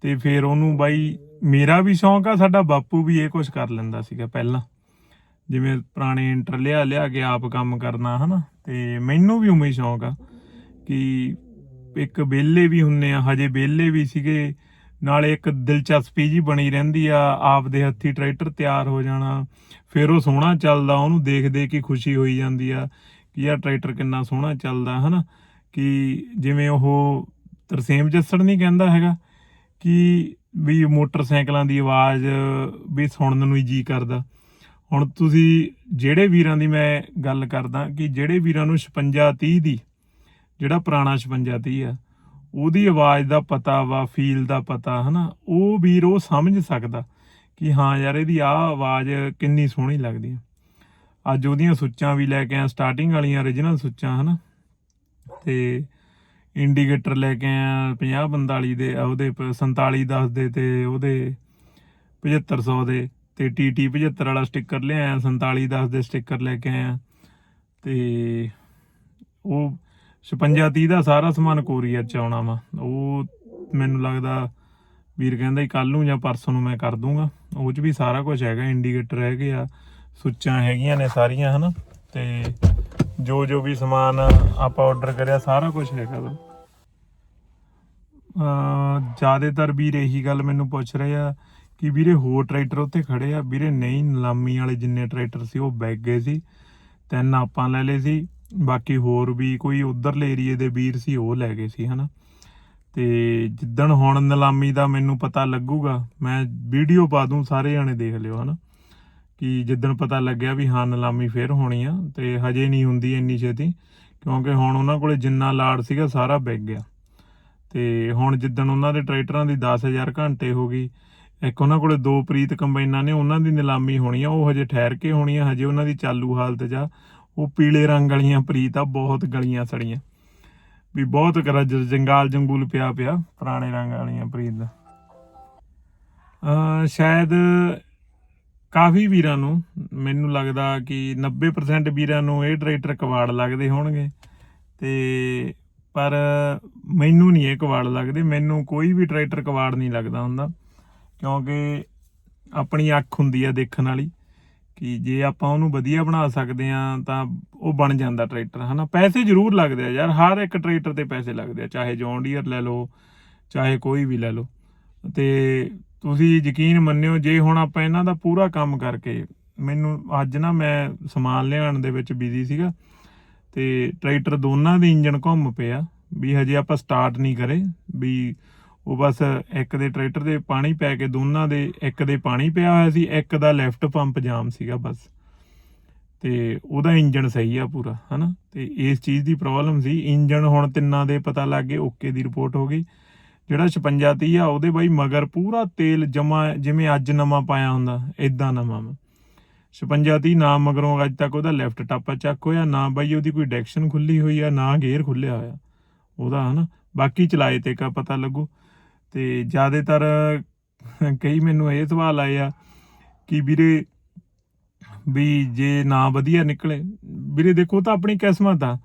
ਤੇ ਫਿਰ ਉਹਨੂੰ ਬਾਈ, ਮੇਰਾ ਵੀ ਸ਼ੌਂਕ ਆ, ਸਾਡਾ ਬਾਪੂ ਵੀ ਇਹ ਕੁਝ ਕਰ ਲੈਂਦਾ ਸੀਗਾ ਪਹਿਲਾਂ। ਜਿਵੇਂ ਪੁਰਾਣੇ ਇੰਟਰ ਲਿਆ ਲਿਆ ਕੇ ਆਪ ਕੰਮ ਕਰਨਾ, ਹਨਾ? ਤੇ ਮੈਨੂੰ ਵੀ ਉਵੇਂ ਸ਼ੌਂਕ ਆ ਕਿ ਇੱਕ ਵਿਹਲੇ ਵੀ ਹੁੰਨੇ ਆ, ਹਜੇ ਵਿਹਲੇ ਵੀ ਸੀਗੇ, ਨਾਲੇ ਇੱਕ ਦਿਲਚਸਪੀ ਜੀ ਬਣੀ ਰਹਿੰਦੀ ਆ ਆਪ ਦੇ ਹੱਥੀ ਟਰੈਕਟਰ ਤਿਆਰ ਹੋ ਜਾਣਾ, ਫਿਰ ਉਹ ਸੋਹਣਾ ਚੱਲਦਾ, ਉਹਨੂੰ ਦੇਖ ਦੇਖ ਕੇ ਖੁਸ਼ੀ ਹੋਈ ਜਾਂਦੀ ਆ ਕਿ ਯਾਰ ਟਰੈਕਟਰ ਕਿੰਨਾ ਸੋਹਣਾ ਚੱਲਦਾ, ਹਨਾ? ਕਿ ਜਿਵੇਂ ਉਹ ਤਰਸੇਮ ਜੱਸੜ ਨਹੀਂ ਕਹਿੰਦਾ ਹੈਗਾ ਕਿ ਵੀ ਮੋਟਰਸਾਈਕਲਾਂ ਦੀ ਆਵਾਜ਼ ਵੀ ਸੁਣਨ ਨੂੰ ਹੀ ਜੀ ਕਰਦਾ। ਹੁਣ ਤੁਸੀਂ ਜਿਹੜੇ ਵੀਰਾਂ ਦੀ ਮੈਂ ਗੱਲ ਕਰਦਾ ਕਿ ਜਿਹੜੇ ਵੀਰਾਂ ਨੂੰ 56 30 ਦੀ, ਜਿਹੜਾ ਪੁਰਾਣਾ 56 30 ਆ, ਉਹਦੀ ਆਵਾਜ਼ ਦਾ ਪਤਾ ਵਾ, ਫੀਲ ਦਾ ਪਤਾ, ਹਨਾ, ਉਹ ਵੀਰ ਉਹ ਸਮਝ ਸਕਦਾ ਕਿ ਹਾਂ ਯਾਰ ਇਹਦੀ ਆ ਆਵਾਜ਼ ਕਿੰਨੀ ਸੋਹਣੀ ਲੱਗਦੀ ਆ। ਅੱਜ ਉਹਦੀਆਂ ਸੁੱਚਾਂ ਵੀ ਲੈ ਕੇ ਆ ਸਟਾਰਟਿੰਗ ਵਾਲੀਆਂ origignal ਸੁੱਚਾਂ, ਹਨਾ, ਤੇ ਇੰਡੀਕੇਟਰ ਲੈ ਕੇ ਆ 50 45 ਦੇ ਆ ਉਹਦੇ 47 10 ਦੇ ਤੇ ਉਹਦੇ 7500 ਦੇ। ਤੇ TT 75 ਵਾਲਾ ਸਟicker ਲਿਆਇਆ 47 10 ਦੇ ਸਟicker ਲੈ ਕੇ ਆਇਆ। ਤੇ ਉਹ 56 30 ਦਾ ਸਾਰਾ ਸਮਾਨ ਕੋਰੀਅਰ ਚ ਆਉਣਾ ਵਾ। ਉਹ ਮੈਨੂੰ ਲੱਗਦਾ ਵੀਰ ਕਹਿੰਦਾ ਕੱਲ ਨੂੰ ਜਾਂ ਪਰਸੋਂ ਨੂੰ ਮੈਂ ਕਰ ਦੂੰਗਾ। ਉਹ ਚ ਵੀ ਸਾਰਾ ਕੁਝ ਹੈਗਾ ਇੰਡੀਕੇਟਰ ਹੈਗੇ ਆ, ਸੁੱਚਾਂ ਹੈਗੀਆਂ ਨੇ ਸਾਰੀਆਂ, ਹਨਾ। ਤੇ ਜੋ ਜੋ ਵੀ ਸਮਾਨ ਆਪਾਂ ਆਰਡਰ ਕਰਿਆ, ਸਾਰਾ ਕੁਝ ਹੈਗਾ ਵਾ। ਅ ਜ਼ਿਆਦਾਤਰ ਵੀਰ ਇਹੀ ਗੱਲ ਮੈਨੂੰ ਪੁੱਛ ਰਹੇ ਆ ਕਿ ਵੀਰੇ ਹੋਰ ਟਰੈਕਟਰ ਉੱਥੇ ਖੜੇ ਆ। ਵੀਰੇ ਨਹੀਂ ਨਿਲਾਮੀ ਵਾਲੇ ਜਿੰਨੇ ਟਰੈਕਟਰ ਸੀ, ਉਹ ਬੈਗ ਗਏ ਸੀ। ਤਿੰਨ ਆਪਾਂ ਲੈ ਲਏ ਸੀ। ਬਾਕੀ ਹੋਰ ਵੀ ਕੋਈ ਉਧਰਲੇ ਏਰੀਏ ਦੇ ਵੀਰ ਸੀ, ਉਹ ਲੈ ਗਏ ਸੀ, ਹਨਾ। ਤੇ ਜਿੱਦਣ ਹੁਣ ਨਿਲਾਮੀ ਦਾ ਮੈਨੂੰ ਪਤਾ ਲੱਗੂਗਾ, ਮੈਂ ਵੀਡੀਓ ਪਾ ਦੂੰ, ਸਾਰੇ ਜਾਣੇ ਦੇਖ ਲਿਓ, ਹਨਾ। ਕਿ ਜਿੱਦਣ ਪਤਾ ਲੱਗਿਆ ਵੀ ਹਾਂ, ਨਿਲਾਮੀ ਫੇਰ ਹੋਣੀ ਆ, ਤੇ ਹਜੇ ਨਹੀਂ ਹੁੰਦੀ ਇੰਨੀ ਛੇਤੀ, ਕਿਉਂਕਿ ਹੁਣ ਉਹਨਾਂ ਕੋਲੇ ਜਿੰਨਾ ਲਾੜ ਸੀਗਾ, ਸਾਰਾ ਵਿਕ ਗਿਆ। ਤੇ ਹੁਣ ਜਿੱਦਣ ਉਹਨਾਂ ਦੇ ਟਰੈਕਟਰਾਂ ਦੀ 10000 ਘੰਟੇ ਹੋ ਗਈ ਇੱਕ ਉਹਨਾਂ ਕੋਲੇ ਦੋ ਪ੍ਰੀਤ ਕੰਬਾਈਨਾਂ ਨੇ, ਉਹਨਾਂ ਦੀ ਨਿਲਾਮੀ ਹੋਣੀ ਆ, ਉਹ ਹਜੇ ਠਹਿਰ ਕੇ ਹੋਣੀ ਆ, ਹਜੇ ਉਹਨਾਂ ਦੀ ਚਾਲੂ ਹਾਲਤ 'ਚ ਉਹ ਪੀਲੇ ਰੰਗ ਵਾਲੀਆਂ ਪ੍ਰੀਤ ਆ, ਬਹੁਤ ਗਲੀਆਂ ਸੜੀਆਂ। ਵੀ ਬਹੁਤ ਕਰਾ ਜੰਗਾਲ ਜੰਗੂਲ ਪਿਆ ਪਿਆ, ਪੁਰਾਣੇ ਰੰਗ ਵਾਲੀਆਂ ਪ੍ਰੀਤ ਦਾ। ਅ ਸ਼ਾਇਦ ਕਾਫੀ ਵੀਰਾਂ ਨੂੰ, ਮੈਨੂੰ ਲੱਗਦਾ ਕਿ 90% ਵੀਰਾਂ ਨੂੰ ਇਹ ਟਰੈਕਟਰ ਕਵਾੜ ਲੱਗਦੇ ਹੋਣਗੇ। ਤੇ ਪਰ ਮੈਨੂੰ ਨਹੀਂ ਇਹ ਕਵਾੜ ਲੱਗਦੇ, ਮੈਨੂੰ ਕੋਈ ਵੀ ਟਰੈਕਟਰ ਕਵਾੜ ਨਹੀਂ ਲੱਗਦਾ ਹੁੰਦਾ। ਕਿਉਂਕਿ ਆਪਣੀ ਅੱਖ ਹੁੰਦੀ ਆ ਦੇਖਣ ਵਾਲੀ ਕਿ ਜੇ ਆਪਾਂ ਉਹਨੂੰ ਵਧੀਆ ਬਣਾ ਸਕਦੇ ਆ ਤਾਂ ਉਹ ਬਣ ਜਾਂਦਾ ਟਰੈਕਟਰ, ਹਨਾ? ਪੈਸੇ ਜ਼ਰੂਰ ਲੱਗਦੇ ਆ ਯਾਰ, ਹਰ ਇੱਕ ਟਰੈਕਟਰ ਤੇ ਪੈਸੇ ਲੱਗਦੇ ਆ, ਚਾਹੇ ਜੌਨ ਡੀਅਰ ਲੈ ਲਓ, ਚਾਹੇ ਕੋਈ ਵੀ ਲੈ ਲਓ। ਤੇ ਤੁਸੀਂ ਯਕੀਨ ਮੰਨਿਓ, ਜੇ ਹੁਣ ਆਪਾਂ ਇਹਨਾਂ ਦਾ ਪੂਰਾ ਕੰਮ ਕਰਕੇ, ਮੈਨੂੰ ਅੱਜ ਨਾ ਮੈਂ ਸਮਾਨ ਲਿਆਉਣ ਦੇ ਵਿੱਚ ਬਿਜ਼ੀ ਸੀਗਾ ਤੇ ਟਰੈਕਟਰ ਦੋਨਾਂ ਦੇ ਇੰਜਨ ਘੁੰਮ ਪਿਆ, ਵੀ ਹਜੇ ਆਪਾਂ ਸਟਾਰਟ ਨਹੀਂ ਕਰੇ, ਵੀ ਉਹ ਬਸ ਇੱਕ ਦੇ ਟਰੈਕਟਰ ਦੇ ਪਾਣੀ ਪੈ ਕੇ ਦੋਨਾਂ ਦੇ ਇੱਕ ਦੇ ਪਾਣੀ ਪਿਆ ਹੋਇਆ ਸੀ, ਇੱਕ ਦਾ ਲੈਫਟ ਪੰਪ ਜਾਮ ਸੀਗਾ ਬਸ। ਤੇ ਉਹਦਾ ਇੰਜਨ ਸਹੀ ਆ ਪੂਰਾ, ਹਨਾ? ਤੇ ਇਸ ਚੀਜ਼ ਦੀ ਪ੍ਰੋਬਲਮ ਸੀ। ਇੰਜਨ ਹੁਣ ਤਿੰਨਾਂ ਦੇ ਪਤਾ ਲੱਗ ਗਏ, ਓਕੇ ਦੀ ਰਿਪੋਰਟ ਹੋ ਗਈ। ਜਿਹੜਾ 56 30 ਆ, ਉਹਦੇ ਬਾਈ ਮਗਰ ਪੂਰਾ ਤੇਲ ਜਮਾ ਜਿਵੇਂ ਅੱਜ ਨਵਾਂ ਪਾਇਆ ਹੁੰਦਾ ਇਦਾਂ ਨਵਾਂ ਵਾ। 56 30 ਨਾ ਮਗਰੋਂ ਅੱਜ ਤੱਕ ਉਹਦਾ ਲੈਫਟ ਟਾਪਾ ਚੱਕ ਹੋਇਆ, ਨਾ ਬਾਈ ਉਹਦੀ ਕੋਈ ਡੈਕਸ਼ਨ ਖੁੱਲੀ ਹੋਈ ਆ, ਨਾ ਗੇਅਰ ਖੁੱਲਿਆ ਹੋਇਆ। ਉਹਦਾ, ਹਨਾ? ਬਾਕੀ ਚਲਾਏ ਤੇ ਕਾ ਪਤਾ ਲੱਗੂ। ਤੇ ਜ਼ਿਆਦਾਤਰ ਕਈ ਮੈਨੂੰ ਇਹ ਸਵਾਲ ਆਏ ਆ ਕਿ ਵੀਰੇ ਵੀ ਜੇ ਨਾ ਵਧੀਆ ਨਿਕਲੇ, ਵੀਰੇ ਦੇਖੋ ਤਾਂ ਆਪਣੀ ਕਿਸਮਤ ਆ,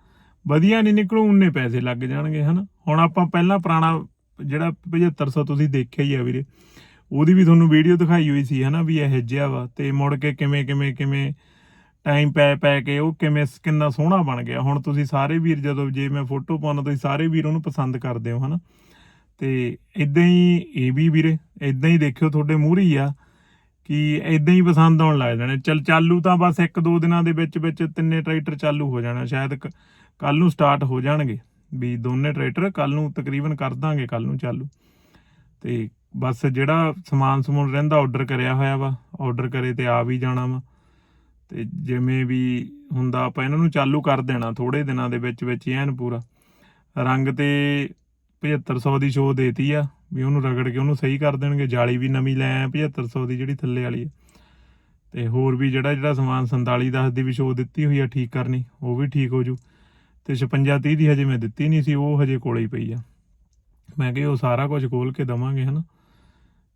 ਵਧੀਆ ਨਹੀਂ ਨਿਕਲੂ, ਉਨੇ ਪੈਸੇ ਲੱਗ ਜਾਣਗੇ, ਹਨਾ? ਹੁਣ ਆਪਾਂ ਪਹਿਲਾਂ ਪੁਰਾਣਾ ਜਿਹੜਾ 7500 ਤੁਸੀਂ ਦੇਖਿਆ ਹੀ ਆ ਵੀਰੇ, ਉਹਦੀ ਵੀ ਤੁਹਾਨੂੰ ਵੀਡੀਓ ਦਿਖਾਈ ਹੋਈ ਸੀ, ਹਨਾ, ਵੀ ਇਹ ਜਿਹਾ ਵਾ, ਤੇ ਮੁੜ ਕੇ ਕਿਵੇਂ ਕਿਵੇਂ ਕਿਵੇਂ ਟਾਈਮ ਪੈ ਪੈ ਕੇ ਉਹ ਕਿਵੇਂ ਕਿੰਨਾ ਸੋਹਣਾ ਬਣ ਗਿਆ। ਹੁਣ ਤੁਸੀਂ ਸਾਰੇ ਵੀਰ ਜਦੋਂ, ਜੇ ਮੈਂ ਫੋਟੋ ਪਾਉਣਾ ਤੁਸੀਂ ਸਾਰੇ ਵੀਰ ਉਹਨੂੰ ਪਸੰਦ ਕਰਦੇ ਹੋ, ਹਨਾ? ਤੇ ਇਦਾਂ ਹੀ ਇਹ ਵੀ ਵੀਰੇ ਇਦਾਂ ਹੀ ਦੇਖਿਓ ਤੁਹਾਡੇ ਮੂਹਰੇ ਆ ਕਿ ਇਦਾਂ ਹੀ ਪਸੰਦ ਆਉਣ ਲੱਗ ਜਾਣੇ। ਚਲ ਚਾਲੂ ਤਾਂ ਬਸ ਇੱਕ ਦੋ ਦਿਨਾਂ ਦੇ ਵਿੱਚ ਵਿੱਚ ਤਿੰਨੇ ਟਰੈਕਟਰ ਚਾਲੂ ਹੋ ਜਾਣਾ, ਸ਼ਾਇਦ ਕੱਲ ਨੂੰ ਸਟਾਰਟ ਹੋ ਜਾਣਗੇ। ਵੀ ਦੋਨੇ ਟਰੈਕਟਰ ਕੱਲ ਨੂੰ ਤਕਰੀਬਨ ਕਰ ਦਾਂਗੇ ਕੱਲ ਨੂੰ ਚਾਲੂ। ਤੇ ਬਸ ਜਿਹੜਾ ਸਮਾਨ ਸਮੂਨ ਰਹਿੰਦਾ ਆਰਡਰ ਕਰਿਆ ਹੋਇਆ ਵਾ ਆਰਡਰ ਕਰੇ ਤੇ ਆ ਵੀ ਜਾਣਾ ਵਾ। ਤੇ ਜਿਵੇਂ ਵੀ ਹੁੰਦਾ ਆਪਾਂ ਇਹਨਾਂ ਨੂੰ ਚਾਲੂ ਕਰ ਦੇਣਾ ਥੋੜੇ ਦਿਨਾਂ ਦੇ ਵਿੱਚ ਵਿੱਚ ਐਨ ਪੂਰਾ। ਰੰਗ ਤੇ 7500 ਦੀ ਸ਼ੋ ਦੇਤੀ ਆ, ਵੀ ਉਹਨੂੰ ਰਗੜ ਕੇ ਉਹਨੂੰ ਸਹੀ ਕਰ ਦੇਣਗੇ। ਜਾਲੀ ਵੀ ਨਵੀਂ ਲੈ ਆਏ 7500 ਦੀ ਜਿਹੜੀ ਥੱਲੇ ਵਾਲੀ ਹੈ ਤੇ ਹੋਰ ਵੀ ਜਿਹੜਾ ਜਿਹੜਾ ਸਮਾਨ 47 10 ਦੀ ਵੀ ਸ਼ੋ ਦਿੱਤੀ ਹੋਈ ਆ, ਠੀਕ ਕਰਨੀ, ਉਹ ਵੀ ਠੀਕ ਹੋ ਜੂ। ਤੇ 56 30 ਦੀ ਹਜੇ ਮੈਂ ਦਿੱਤੀ ਨਹੀਂ ਸੀ, ਉਹ ਹਜੇ ਕੋਲੇ ਹੀ ਪਈ ਆ। ਮੈਂ ਕਿਹਾ ਉਹ ਸਾਰਾ ਕੁਝ ਖੋਲ ਕੇ ਦਵਾਂਗੇ, ਹਨਾ।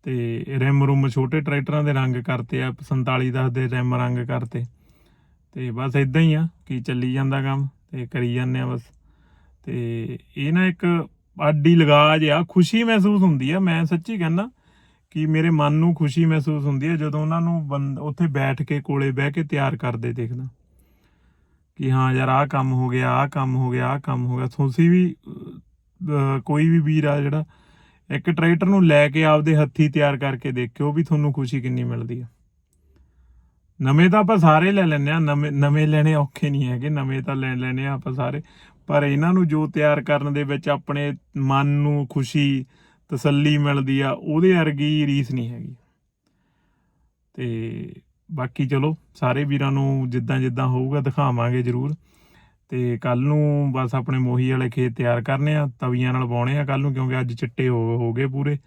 ਤੇ ਰਿਮ ਰੂਮ ਛੋਟੇ ਟਰੈਕਟਰਾਂ ਦੇ ਰੰਗ ਕਰਤੇ ਆ 47 10 ਦੇ ਰਿਮ ਰੰਗ ਕਰਤੇ। ਤੇ ਬਸ ਇਦਾਂ ਹੀ ਆ, ਕੀ ਚੱਲੀ ਜਾਂਦਾ ਕੰਮ, ਤੇ ਕਰੀ ਜਾਂਦੇ ਆ ਬਸ। ਤੇ ਇਹ ਨਾ ਇੱਕ ਆਡੀ ਲਗਾ ਜਿਹਾ ਖੁਸ਼ੀ ਮਹਿਸੂਸ ਹੁੰਦੀ ਆ। ਮੈਂ ਸੱਚੀ ਕਹਿੰਦਾ ਕਿ ਮੇਰੇ ਮਨ ਨੂੰ ਖੁਸ਼ੀ ਮਹਿਸੂਸ ਹੁੰਦੀ ਹੈ ਜਦੋਂ ਉਹਨਾਂ ਨੂੰ ਉੱਥੇ ਬੈਠ ਕੇ, ਕੋਲੇ ਬਹਿ ਕੇ ਤਿਆਰ ਕਰਦੇ ਦੇਖਦਾ। ਕਿ ਹਾਂ ਯਾਰ, ਆਹ ਕੰਮ ਹੋ ਗਿਆ, ਆਹ ਕੰਮ ਹੋ ਗਿਆ, ਆਹ ਕੰਮ ਹੋ ਗਿਆ। ਤੁਸੀਂ ਵੀ ਕੋਈ ਵੀ ਵੀਰ ਆ ਜਿਹੜਾ, ਇੱਕ ਟਰੈਕਟਰ ਨੂੰ ਲੈ ਕੇ ਆਪਦੇ ਹੱਥੀ ਤਿਆਰ ਕਰਕੇ ਦੇਖਿਓ ਵੀ ਤੁਹਾਨੂੰ ਖੁਸ਼ੀ ਕਿੰਨੀ ਮਿਲਦੀ ਆ। ਨਵੇਂ ਤਾਂ ਆਪਾਂ ਸਾਰੇ ਲੈ ਲੈਂਦੇ ਆ, ਨਵੇਂ ਨਵੇਂ ਲੈਣੇ ਔਖੇ ਨਹੀਂ ਹੈਗੇ। ਨਵੇਂ ਤਾਂ ਲੈ ਲੈਣੇ ਆ ਆਪਾਂ ਸਾਰੇ। ਪਰ ਇਹਨਾਂ ਨੂੰ ਜੋ ਤਿਆਰ ਕਰਨ ਦੇ ਵਿੱਚ ਆਪਣੇ ਮਨ ਨੂੰ ਖੁਸ਼ੀ, ਤਸੱਲੀ ਮਿਲਦੀ ਆ, ਉਹਦੇ ਵਰਗੀ ਰੀਸ ਨਹੀਂ ਹੈਗੀ। ਤੇ ਬਾਕੀ ਚਲੋ, ਸਾਰੇ ਵੀਰਾਂ ਨੂੰ ਜਿੱਦਾਂ ਜਿੱਦਾਂ ਹੋਊਗਾ ਦਿਖਾਵਾਂਗੇ ਜਰੂਰ। ਤੇ ਕੱਲ ਨੂੰ ਬਸ ਆਪਣੇ ਮੋਹੀ ਵਾਲੇ ਖੇਤ ਤਿਆਰ ਕਰਨੇ ਆ, ਤਵੀਆਂ ਨਾਲ ਪਾਉਣੇ ਆ ਕੱਲ ਨੂੰ, ਕਿਉਂਕਿ ਅੱਜ ਚਿੱਟੇ ਹੋ ਹੋ ਗਏ ਪੂਰੇ।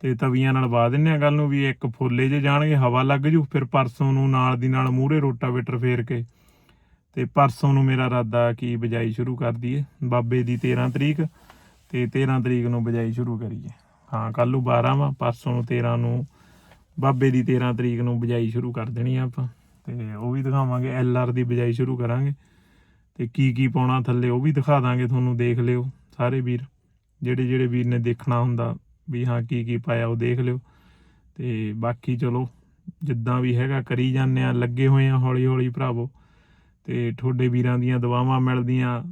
ਤੇ ਤਵੀਆਂ ਨਾਲ ਪਾ ਦਿੰਨੇ ਆ ਕੱਲ ਨੂੰ ਵੀ ਇੱਕ ਫੁੱਲੇ ਜੇ ਜਾਣਗੇ, ਹਵਾ ਲੱਗ ਜੂ, ਫਿਰ ਪਰਸੋਂ ਨੂੰ ਨਾਲ ਦੀ ਨਾਲ ਮੂਹਰੇ ਰੋਟਾਵੇਟਰ ਫੇਰ ਕੇ ਤੇ ਪਰਸੋਂ ਨੂੰ ਮੇਰਾ ਇਰਾਦਾ ਕੀ ਬਜਾਈ ਸ਼ੁਰੂ ਕਰ ਦਈਏ। ਬਾਬੇ ਦੀ 13 ਤਰੀਕ ਤੇ 13 ਤਰੀਕ ਨੂੰ ਬਜਾਈ ਸ਼ੁਰੂ ਕਰੀਏ। ਹਾਂ ਕੱਲ ਨੂੰ 12 ਵਾ, ਪਰਸੋਂ ਨੂੰ 13 ਨੂੰ, ਬਾਬੇ ਦੀ 13 ਤਰੀਕ ਨੂੰ ਬਜਾਈ ਸ਼ੁਰੂ ਕਰ ਦੇਣੀ ਆ ਆਪਾਂ। ਤੇ ਉਹ ਵੀ ਦਿਖਾਵਾਂਗੇ, ਐਲ ਆਰ ਦੀ ਬਜਾਈ ਸ਼ੁਰੂ ਕਰਾਂਗੇ। ਤੇ ਕੀ ਕੀ ਪਾਉਣਾ ਥੱਲੇ ਉਹ ਵੀ ਦਿਖਾ ਦਾਂਗੇ ਤੁਹਾਨੂੰ, ਦੇਖ ਲਿਓ ਸਾਰੇ ਵੀਰ। ਜਿਹੜੇ ਜਿਹੜੇ ਵੀਰ ਨੇ ਦੇਖਣਾ ਹੁੰਦਾ ਵੀ ਹਾਂ, ਕੀ ਕੀ ਪਾਇਆ ਉਹ ਦੇਖ ਲਿਓ। ਤੇ ਬਾਕੀ ਚਲੋ, ਜਿੱਦਾਂ ਵੀ ਹੈਗਾ ਕਰੀ ਜਾਂਦੇ ਆ, ਲੱਗੇ ਹੋਏ ਆ ਹੌਲੀ ਹੌਲੀ ਭਰਾਵੋ। ਤੇ ਤੁਹਾਡੇ ਵੀਰਾਂ ਦੀਆਂ ਦੁਆਵਾਂ ਮਿਲਦੀਆਂ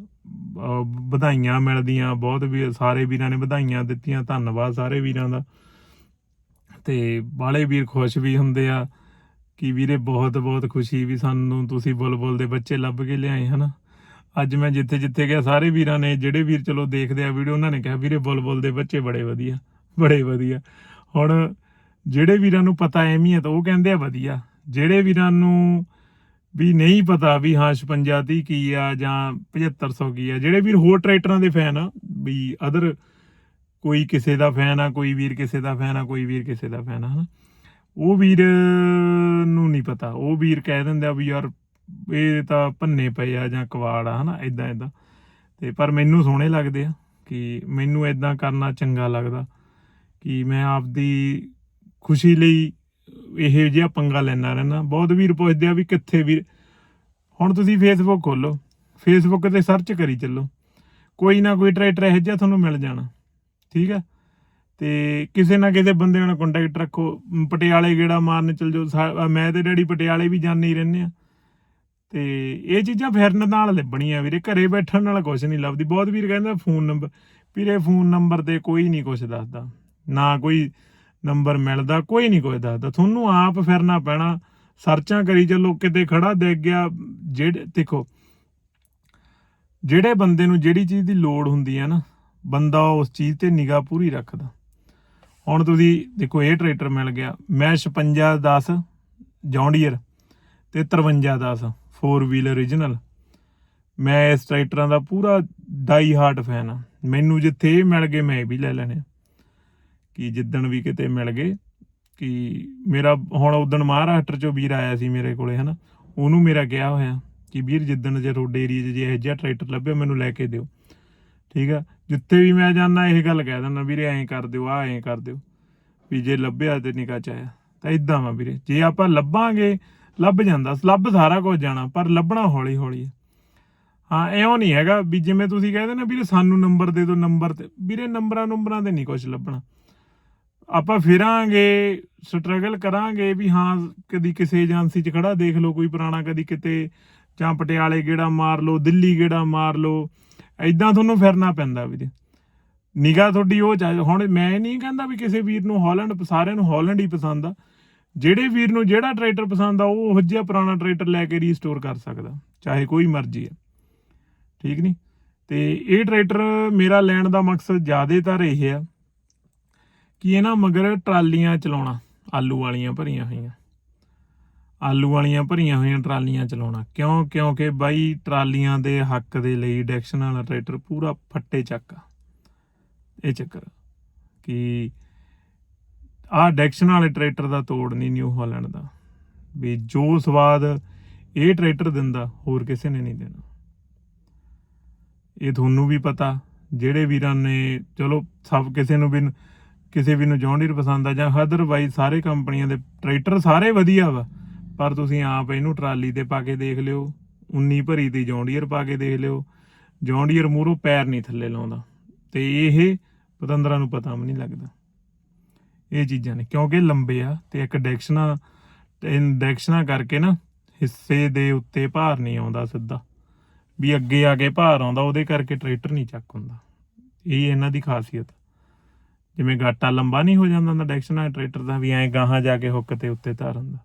ਵਧਾਈਆਂ ਮਿਲਦੀਆਂ, ਬਹੁਤ ਵੀ ਸਾਰੇ ਵੀਰਾਂ ਨੇ ਵਧਾਈਆਂ ਦਿੱਤੀਆਂ, ਧੰਨਵਾਦ ਸਾਰੇ ਵੀਰਾਂ ਦਾ। ਤੇ ਬਾਲੇ ਵੀਰ ਖੁਸ਼ ਵੀ ਹੁੰਦੇ ਆ ਕਿ ਵੀਰੇ ਬਹੁਤ ਬਹੁਤ ਖੁਸ਼ੀ ਵੀ ਸਾਨੂੰ ਤੁਸੀਂ ਬੁਲਬੁਲ ਦੇ ਬੱਚੇ ਲੱਭ ਕੇ ਲਿਆਏ, ਹਨਾ? ਅੱਜ ਮੈਂ ਜਿੱਥੇ ਜਿੱਥੇ ਗਿਆ, ਸਾਰੇ ਵੀਰਾਂ ਨੇ ਜਿਹੜੇ ਵੀਰ ਚਲੋ ਦੇਖਦੇ ਆ ਵੀਡੀਓ, ਉਹਨਾਂ ਨੇ ਕਿਹਾ, ਵੀਰੇ ਬੁਲਬੁਲ ਦੇ ਬੱਚੇ ਬੜੇ ਵਧੀਆ ਬੜੇ ਵਧੀਆ। ਹੁਣ ਜਿਹੜੇ ਵੀਰਾਂ ਨੂੰ ਪਤਾ ਐਵੇਂ ਹੈ ਤਾਂ ਉਹ ਕਹਿੰਦੇ ਆ ਵਧੀਆ। ਜਿਹੜੇ ਵੀਰਾਂ ਨੂੰ ਵੀ ਨਹੀਂ ਪਤਾ ਵੀ ਹਾਂ 56 ਦੀ ਕੀ ਆ ਜਾਂ 7500 ਕੀ ਆ। ਜਿਹੜੇ ਵੀਰ ਹੋਰ ਟਰੈਕਟਰਾਂ ਦੇ ਫੈਨ ਆ, ਵੀ ਅਦਰ ਕੋਈ ਕਿਸੇ ਦਾ ਫੈਨ ਆ, ਕੋਈ ਵੀਰ ਕਿਸੇ ਦਾ ਫੈਨ ਆ, ਕੋਈ ਵੀਰ ਕਿਸੇ ਦਾ ਫੈਨ ਆ, ਹਨਾ। ਉਹ ਵੀਰ ਨੂੰ ਨਹੀਂ ਪਤਾ। ਉਹ ਵੀਰ ਕਹਿ ਦਿੰਦੇ ਆ ਵੀ ਯਾਰ ਇਹ ਤਾਂ ਭੰਨੇ ਪਏ ਆ ਜਾਂ ਕਵਾੜ ਆ, ਹਨਾ ਇਦਾਂ ਇਦਾਂ ਤੇ ਪਰ ਮੈਨੂੰ ਸੋਹਣੇ ਲੱਗਦੇ ਆ ਕਿ ਮੈਨੂੰ ਇਦਾਂ ਕਰਨਾ ਚੰਗਾ ਲੱਗਦਾ ਕਿ ਮੈਂ ਆਪਦੀ ਖੁਸ਼ੀ ਲਈ ਇਹ ਜਿਹਾ ਪੰਗਾ ਲੈਣਾ ਰਹਿਣਾ ਬਹੁਤ ਵੀਰ ਪੁੱਛਦੇ ਆ ਵੀ ਕਿੱਥੇ ਵੀਰ? ਹੁਣ ਤੁਸੀਂ ਫੇਸਬੁੱਕ ਖੋਲੋ। ਫੇਸਬੁੱਕ ਤੇ ਸਰਚ ਕਰੀ ਚੱਲੋ। ਕੋਈ ਨਾ ਕੋਈ ਟਰੈਕਟਰ ਇਹੋ ਜਿਹਾ ਤੁਹਾਨੂੰ ਮਿਲ ਜਾਣਾ। ਠੀਕ ਆ? ਤੇ ਕਿਸੇ ਨਾ ਕਿਸੇ ਬੰਦੇ ਨਾਲ ਕੰਟੈਕਟ ਰੱਖੋ। ਪਟਿਆਲੇ ਗੇੜਾ ਮਾਰਨ ਚੱਲ ਜਾਓ। ਸਾ- ਮੈਂ ਤੇ ਡੈਡੀ ਪਟਿਆਲੇ ਵੀ ਜਾਂਦੇ ਹੀ ਰਹਿੰਦੇ ਆ। ਤੇ ਇਹ ਚੀਜ਼ਾਂ ਫਿਰਨ ਨਾਲ ਲੱਭਣੀਆਂ ਵੀਰੇ। ਘਰੇ ਬੈਠਣ ਨਾਲ ਕੁਝ ਨਹੀਂ ਲੱਭਦੀ। ਬਹੁਤ ਵੀਰ ਕਹਿੰਦਾ ਫੋਨ ਨੰਬਰ ਵੀਰੇ ਫੋਨ ਨੰਬਰ ਤੇ ਕੋਈ ਨਹੀਂ ਕੁਝ ਦੱਸਦਾ। ਨਾ ਕੋਈ ਨੰਬਰ ਮਿਲਦਾ, ਕੋਈ ਨਹੀਂ ਕੋਈ ਦੱਸਦਾ। ਤੁਹਾਨੂੰ ਆਪ ਫਿਰਨਾ ਪੈਣਾ। ਸਰਚਾਂ ਕਰੀ ਚੱਲੋ, ਕਿਤੇ ਖੜਾ ਦੇਖ ਗਿਆ, ਜਿਹੜੇ, ਦੇਖੋ, ਜਿਹੜੇ ਬੰਦੇ ਨੂੰ ਜਿਹੜੀ ਚੀਜ਼ ਦੀ ਲੋੜ ਹੁੰਦੀ ਹੈ ਨਾ, ਬੰਦਾ ਉਸ ਚੀਜ਼ ਤੇ ਨਿਗਾਹ ਪੂਰੀ ਰੱਖਦਾ। ਹੁਣ ਤੁਸੀਂ ਦੇਖੋ, ਇਹ ਟਰੈਕਟਰ ਮਿਲ ਗਿਆ। ਮੈਂ 56 10 ਜੌਂਡੀਅਰ ਤੇ 53 10 4 ਵੀਲਰ origignal ਮੈਂ ਇਸ ਟਰੈਕਟਰਾਂ ਦਾ ਪੂਰਾ ਡਾਈ ਹਾਰਟ ਫੈਨ ਆ ਮੈਨੂੰ ਜਿੱਥੇ ਇਹ ਮਿਲ ਗਏ, ਮੈਂ ਇਹ ਵੀ ਲੈ ਲੈਣੇ ਆ। ਕਿ ਜਿੱਦਣ ਵੀ ਕਿਤੇ ਮਿਲ ਗਏ, ਕਿ ਮੇਰਾ ਹੁਣ ਉਦਣ ਮਹਾਰਾਸ਼ਟਰ ਚੋਂ ਵੀਰ ਆਇਆ ਸੀ ਮੇਰੇ ਕੋਲੇ, ਹਨਾ, ਉਹਨੂੰ ਮੇਰਾ ਕਿਹਾ ਹੋਇਆ ਕਿ ਵੀਰ ਜਿੱਦਣ ਜੇ ਤੁਹਾਡੇ ਏਰੀਆ 'ਚ ਜੇ ਇਹੋ ਜਿਹਾ ਟਰੈਕਟਰ ਲੱਭਿਆ, ਮੈਨੂੰ ਲੈ ਕੇ ਦਿਓ। ਠੀਕ ਆ? ਜਿੱਥੇ ਵੀ ਮੈਂ ਜਾਂਦਾ, ਇਹ ਗੱਲ ਕਹਿ ਦਿੰਦਾ, ਵੀਰੇ, ਐਂ ਕਰ ਦਿਓ ਆ ਐਂ ਕਰ ਦਿਓ, ਵੀ ਜੇ ਲੱਭਿਆ ਤੇ ਨਿਕਾ ਚ ਆਇਆ ਤਾਂ ਇਦਾਂ ਵਾ ਵੀਰੇ, ਜੇ ਆਪਾਂ ਲੱਭਾਂਗੇ, ਲੱਭ ਜਾਂਦਾ, ਲੱਭ ਸਾਰਾ ਕੁਝ ਜਾਣਾ, ਪਰ ਲੱਭਣਾ ਹੌਲੀ ਹੌਲੀ ਹਾਂ ਐਉਂ ਨਹੀਂ ਹੈਗਾ ਵੀ ਜਿਵੇਂ ਤੁਸੀਂ ਕਹਿੰਦੇ ਨਾ, ਵੀਰੇ, ਸਾਨੂੰ ਨੰਬਰ ਦੇ ਦਿਓ, ਨੰਬਰ ਤੇ, ਵੀਰੇ ਨੰਬਰਾਂ ਨੰਬਰਾਂ ਤੇ ਨਹੀਂ ਕੁਝ ਲੱਭਣਾ। ਆਪਾਂ ਫਿਰਾਂਗੇ ਸਟਰਗਲ ਕਰਾਂਗੇ ਵੀ ਹਾਂ, ਕਦੀ ਕਿਸੇ ਏਜੰਸੀ 'ਚ ਖੜਾ ਦੇਖ ਲਓ, ਕੋਈ ਪੁਰਾਣਾ ਕਦੀ ਕਿਤੇ, ਜਾਂ ਪਟਿਆਲੇ ਗੇੜਾ ਮਾਰ ਲਓ, ਦਿੱਲੀ ਗੇੜਾ ਮਾਰ ਲਓ ਐਦਾਂ ਤੁਹਾਨੂੰ ਫਿਰਨਾ ਪੈਂਦਾ ਵੀਰੇ। ਨਿਗਾਹ ਤੁਹਾਡੀ ਉਹ ਚਾਹੇ ਹੁਣ ਮੈਂ ਨਹੀਂ ਕਹਿੰਦਾ ਵੀ ਕਿਸੇ ਵੀਰ ਨੂੰ ਹਾਲੈਂਡ, ਸਾਰਿਆਂ ਨੂੰ ਹਾਲੈਂਡ ਹੀ ਪਸੰਦ ਆ। ਜਿਹੜੇ ਵੀਰ ਨੂੰ ਜਿਹੜਾ ਟਰੈਕਟਰ ਪਸੰਦ ਆ, ਉਹ ਉਹ ਜਿਹਾ ਪੁਰਾਣਾ ਟਰੈਕਟਰ ਲੈ ਕੇ ਰੀਸਟੋਰ ਕਰ ਸਕਦਾ, ਚਾਹੇ ਕੋਈ ਮਰਜ਼ੀ ਹੈ ਠੀਕ ਨਹੀਂ ਤੇ ਇਹ ਟਰੈਕਟਰ ਮੇਰਾ ਲੈਣ ਦਾ ਮਕਸਦ ਜ਼ਿਆਦਾਤਰ ਇਹ ਆ ਕਿ ਇਹਨਾਂ ਮਗਰ ਟਰਾਲੀਆਂ ਚਲਾਉਣਾ, ਆਲੂ ਵਾਲੀਆਂ ਭਰੀਆਂ ਹੋਈਆਂ। ਆਲੂ ਵਾਲੀਆਂ ਭਰੀਆਂ ਹੋਈਆਂ ਟਰਾਲੀਆਂ ਚਲਾਉਣਾ। ਕਿਉਂ? ਕਿਉਂਕਿ ਬਾਈ ਟਰਾਲੀਆਂ ਦੇ ਹੱਕ ਦੇ ਲਈ ਡੈਕਸ਼ਨ ਵਾਲਾ ਟਰੈਕਟਰ ਪੂਰਾ ਫੱਟੇ ਚੱਕ ਆ। ਇਹ ਚੱਕਰ ਕਿ ਆਹ ਡੈਕਸ਼ਨ ਵਾਲੇ ਟਰੈਕਟਰ ਦਾ ਤੋੜ ਨਹੀਂ ਨਿਊ ਹਾਲੈਂਡ ਦਾ। ਵੀ ਜੋ ਸਵਾਦ ਇਹ ਟਰੈਕਟਰ ਦਿੰਦਾ, ਹੋਰ ਕਿਸੇ ਨੇ ਨਹੀਂ ਦੇਣਾ। ਇਹ ਤੁਹਾਨੂੰ ਵੀ ਪਤਾ, ਜਿਹੜੇ ਵੀਰਾਂ ਨੇ, ਚਲੋ ਸਭ ਕਿਸੇ ਨੂੰ ਵੀ ਕਿਸੇ ਵੀ ਨੂੰ ਜੌਂਡੀਰ ਪਸੰਦ ਆ ਜਾਂ ਅਦਰਵਾਈਜ਼ ਸਾਰੇ ਕੰਪਨੀਆਂ ਦੇ ਟਰੈਕਟਰ ਸਾਰੇ ਵਧੀਆ ਵਾ। ਪਰ ਤੁਸੀਂ ਆਪ ਇਹਨੂੰ ਟਰਾਲੀ ਤੇ ਪਾ ਕੇ ਦੇਖ ਲਿਓ 19 ਭਰੀ ਦੀ ਜੌਂਡੀਅਰ ਪਾ ਕੇ ਦੇਖ ਲਿਓ। ਜੌਂਡੀਅਰ ਮੂਹਰੋਂ ਪੈਰ ਨਹੀਂ ਥੱਲੇ ਲਾਉਂਦਾ। ਤੇ ਇਹ ਪਤੰਦਰਾਂ ਨੂੰ ਪਤਾ ਵੀ ਨਹੀਂ ਲੱਗਦਾ। ਇਹ ਚੀਜ਼ਾਂ ਨੇ, ਕਿਉਂਕਿ ਲੰਬੇ ਆ ਤੇ ਇੱਕ ਡੈਕਸ਼ਨਾ ਤੇ ਡੈਕਸ਼ਨਾ ਕਰਕੇ ਨਾ ਹਿੱਸੇ ਦੇ ਉੱਤੇ ਭਾਰ ਨਹੀਂ ਆਉਂਦਾ ਸਿੱਧਾ। ਵੀ ਅੱਗੇ ਆ ਕੇ ਭਾਰ ਆਉਂਦਾ, ਉਹਦੇ ਕਰਕੇ ਟਰੈਕਟਰ ਨਹੀਂ ਚੱਕ ਹੁੰਦਾ। ਇਹ ਇਹਨਾਂ ਦੀ ਖਾਸੀਅਤ ਜਿਵੇਂ ਗਾਟਾ ਲੰਬਾ ਨਹੀਂ ਹੋ ਜਾਂਦਾ ਹੁੰਦਾ ਡੈਕਸ਼ਨਾ ਟਰੈਕਟਰ ਦਾ ਵੀ ਐਂ ਗਾਹਾਂ ਜਾ ਕੇ ਹੁੱਕ ਤੇ ਉੱਤੇ ਧਾਰ ਹੁੰਦਾ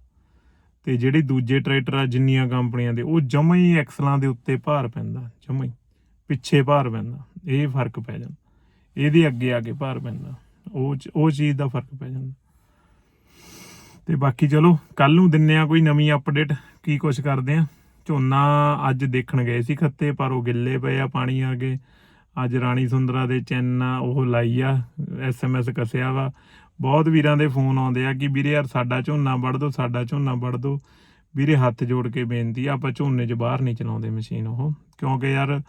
ਤੇ ਜਿਹੜੇ ਦੂਜੇ ਟਰੈਕਟਰ ਆ, ਜਿੰਨੀਆਂ ਕੰਪਨੀਆਂ ਦੇ, ਉਹ ਜਮਾਂ ਹੀ ਐਕਸਲਾਂ ਦੇ ਉੱਤੇ ਭਾਰ ਪੈਂਦਾ, ਜਮਾਂ ਹੀ। ਪਿੱਛੇ ਭਾਰ ਪੈਂਦਾ, ਇਹ ਫ਼ਰਕ ਪੈ ਜਾਂਦਾ। ਇਹਦੇ ਅੱਗੇ ਆ ਕੇ ਭਾਰ ਪੈਂਦਾ, ਉਹ ਉਹ ਚੀਜ਼ ਦਾ ਫ਼ਰਕ ਪੈ ਜਾਂਦਾ। ਤੇ ਬਾਕੀ ਚਲੋ ਕੱਲ ਨੂੰ ਦਿੰਨੇ ਆ ਕੋਈ ਨਵੀਂ ਅਪਡੇਟ ਕੀ ਕੁਛ ਕਰਦੇ ਆ। ਝੋਨਾ ਅੱਜ ਦੇਖਣ ਗਏ ਸੀ ਖੱਤੇ, ਪਰ ਉਹ ਗਿੱਲੇ ਪਏ ਆ ਪਾਣੀ ਆ ਕੇ। ਅੱਜ ਰਾਣੀ ਸੁੰਦਰਾ ਦੇ ਚੈਨ ਉਹ ਲਾਈ ਆ ਐਸਐਮਐਸ ਕੱਸਿਆ ਵਾ। ਬਹੁਤ ਵੀਰਾਂ ਦੇ ਫੋਨ ਆਉਂਦੇ ਆ ਕਿ ਵੀਰੇ ਯਾਰ ਸਾਡਾ ਝੋਨਾ ਵੜ ਦੋ, ਸਾਡਾ ਝੋਨਾ ਵੜ ਦੋ। ਵੀਰੇ ਹੱਥ ਜੋੜ ਕੇ ਬੇਨਤੀ ਆ, ਆਪਾਂ ਝੋਨੇ 'ਚ ਬਾਹਰ ਨਹੀਂ ਚਲਾਉਂਦੇ ਮਸ਼ੀਨ ਉਹ। ਕਿਉਂਕਿ ਯਾਰ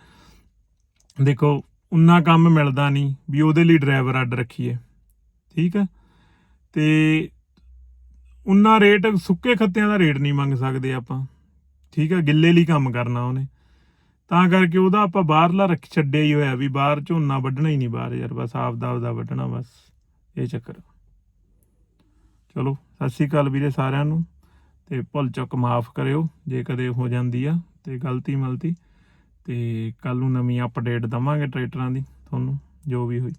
ਦੇਖੋ, ਉਨਾ ਕੰਮ ਮਿਲਦਾ ਨਹੀਂ ਵੀ ਉਹਦੇ ਲਈ ਡਰਾਈਵਰ ਅੱਡ ਰੱਖੀਏ। ਠੀਕ ਹੈ ਤੇ ਉਨਾ ਰੇਟ ਸੁੱਕੇ ਖੱਤਿਆਂ ਦਾ ਰੇਟ ਨਹੀਂ ਮੰਗ ਸਕਦੇ ਆਪਾਂ। ਠੀਕ ਹੈ ਗਿੱਲੇ ਲਈ ਕੰਮ ਕਰਨਾ ਉਹਨੇ। ਤਾਂ ਕਰਕੇ ਉਹਦਾ ਆਪਾਂ ਬਾਹਰਲਾ ਰੱਖ ਛੱਡਿਆ ਹੀ ਹੋਇਆ ਵੀ ਬਾਹਰ ਝੋਨਾ ਵੱਢਣਾ ਹੀ ਨਹੀਂ ਬਾਹਰ ਯਾਰ, ਬਸ ਆਪਦਾ ਆਪਦਾ ਵੱਢਣਾ ਬਸ, ਇਹ ਚੱਕਰ ਆ। ਚਲੋ, ਸਤਿ ਸ਼੍ਰੀ ਅਕਾਲ ਵੀਰੇ ਸਾਰਿਆਂ ਨੂੰ, ਤੇ ਭੁੱਲ ਚੁੱਕ ਮਾਫ ਕਰਿਓ, ਜੇ ਕਦੇ ਹੋ ਜਾਂਦੀ ਆ, ਤੇ ਗਲਤੀ ਮਲਤੀ, ਤੇ ਕੱਲ ਨੂੰ ਨਵੀਂ ਅਪਡੇਟ ਦਵਾਂਗੇ ਟਰੈਕਟਰਾਂ ਦੀ, ਤੁਹਾਨੂੰ, ਜੋ ਵੀ ਹੋਈ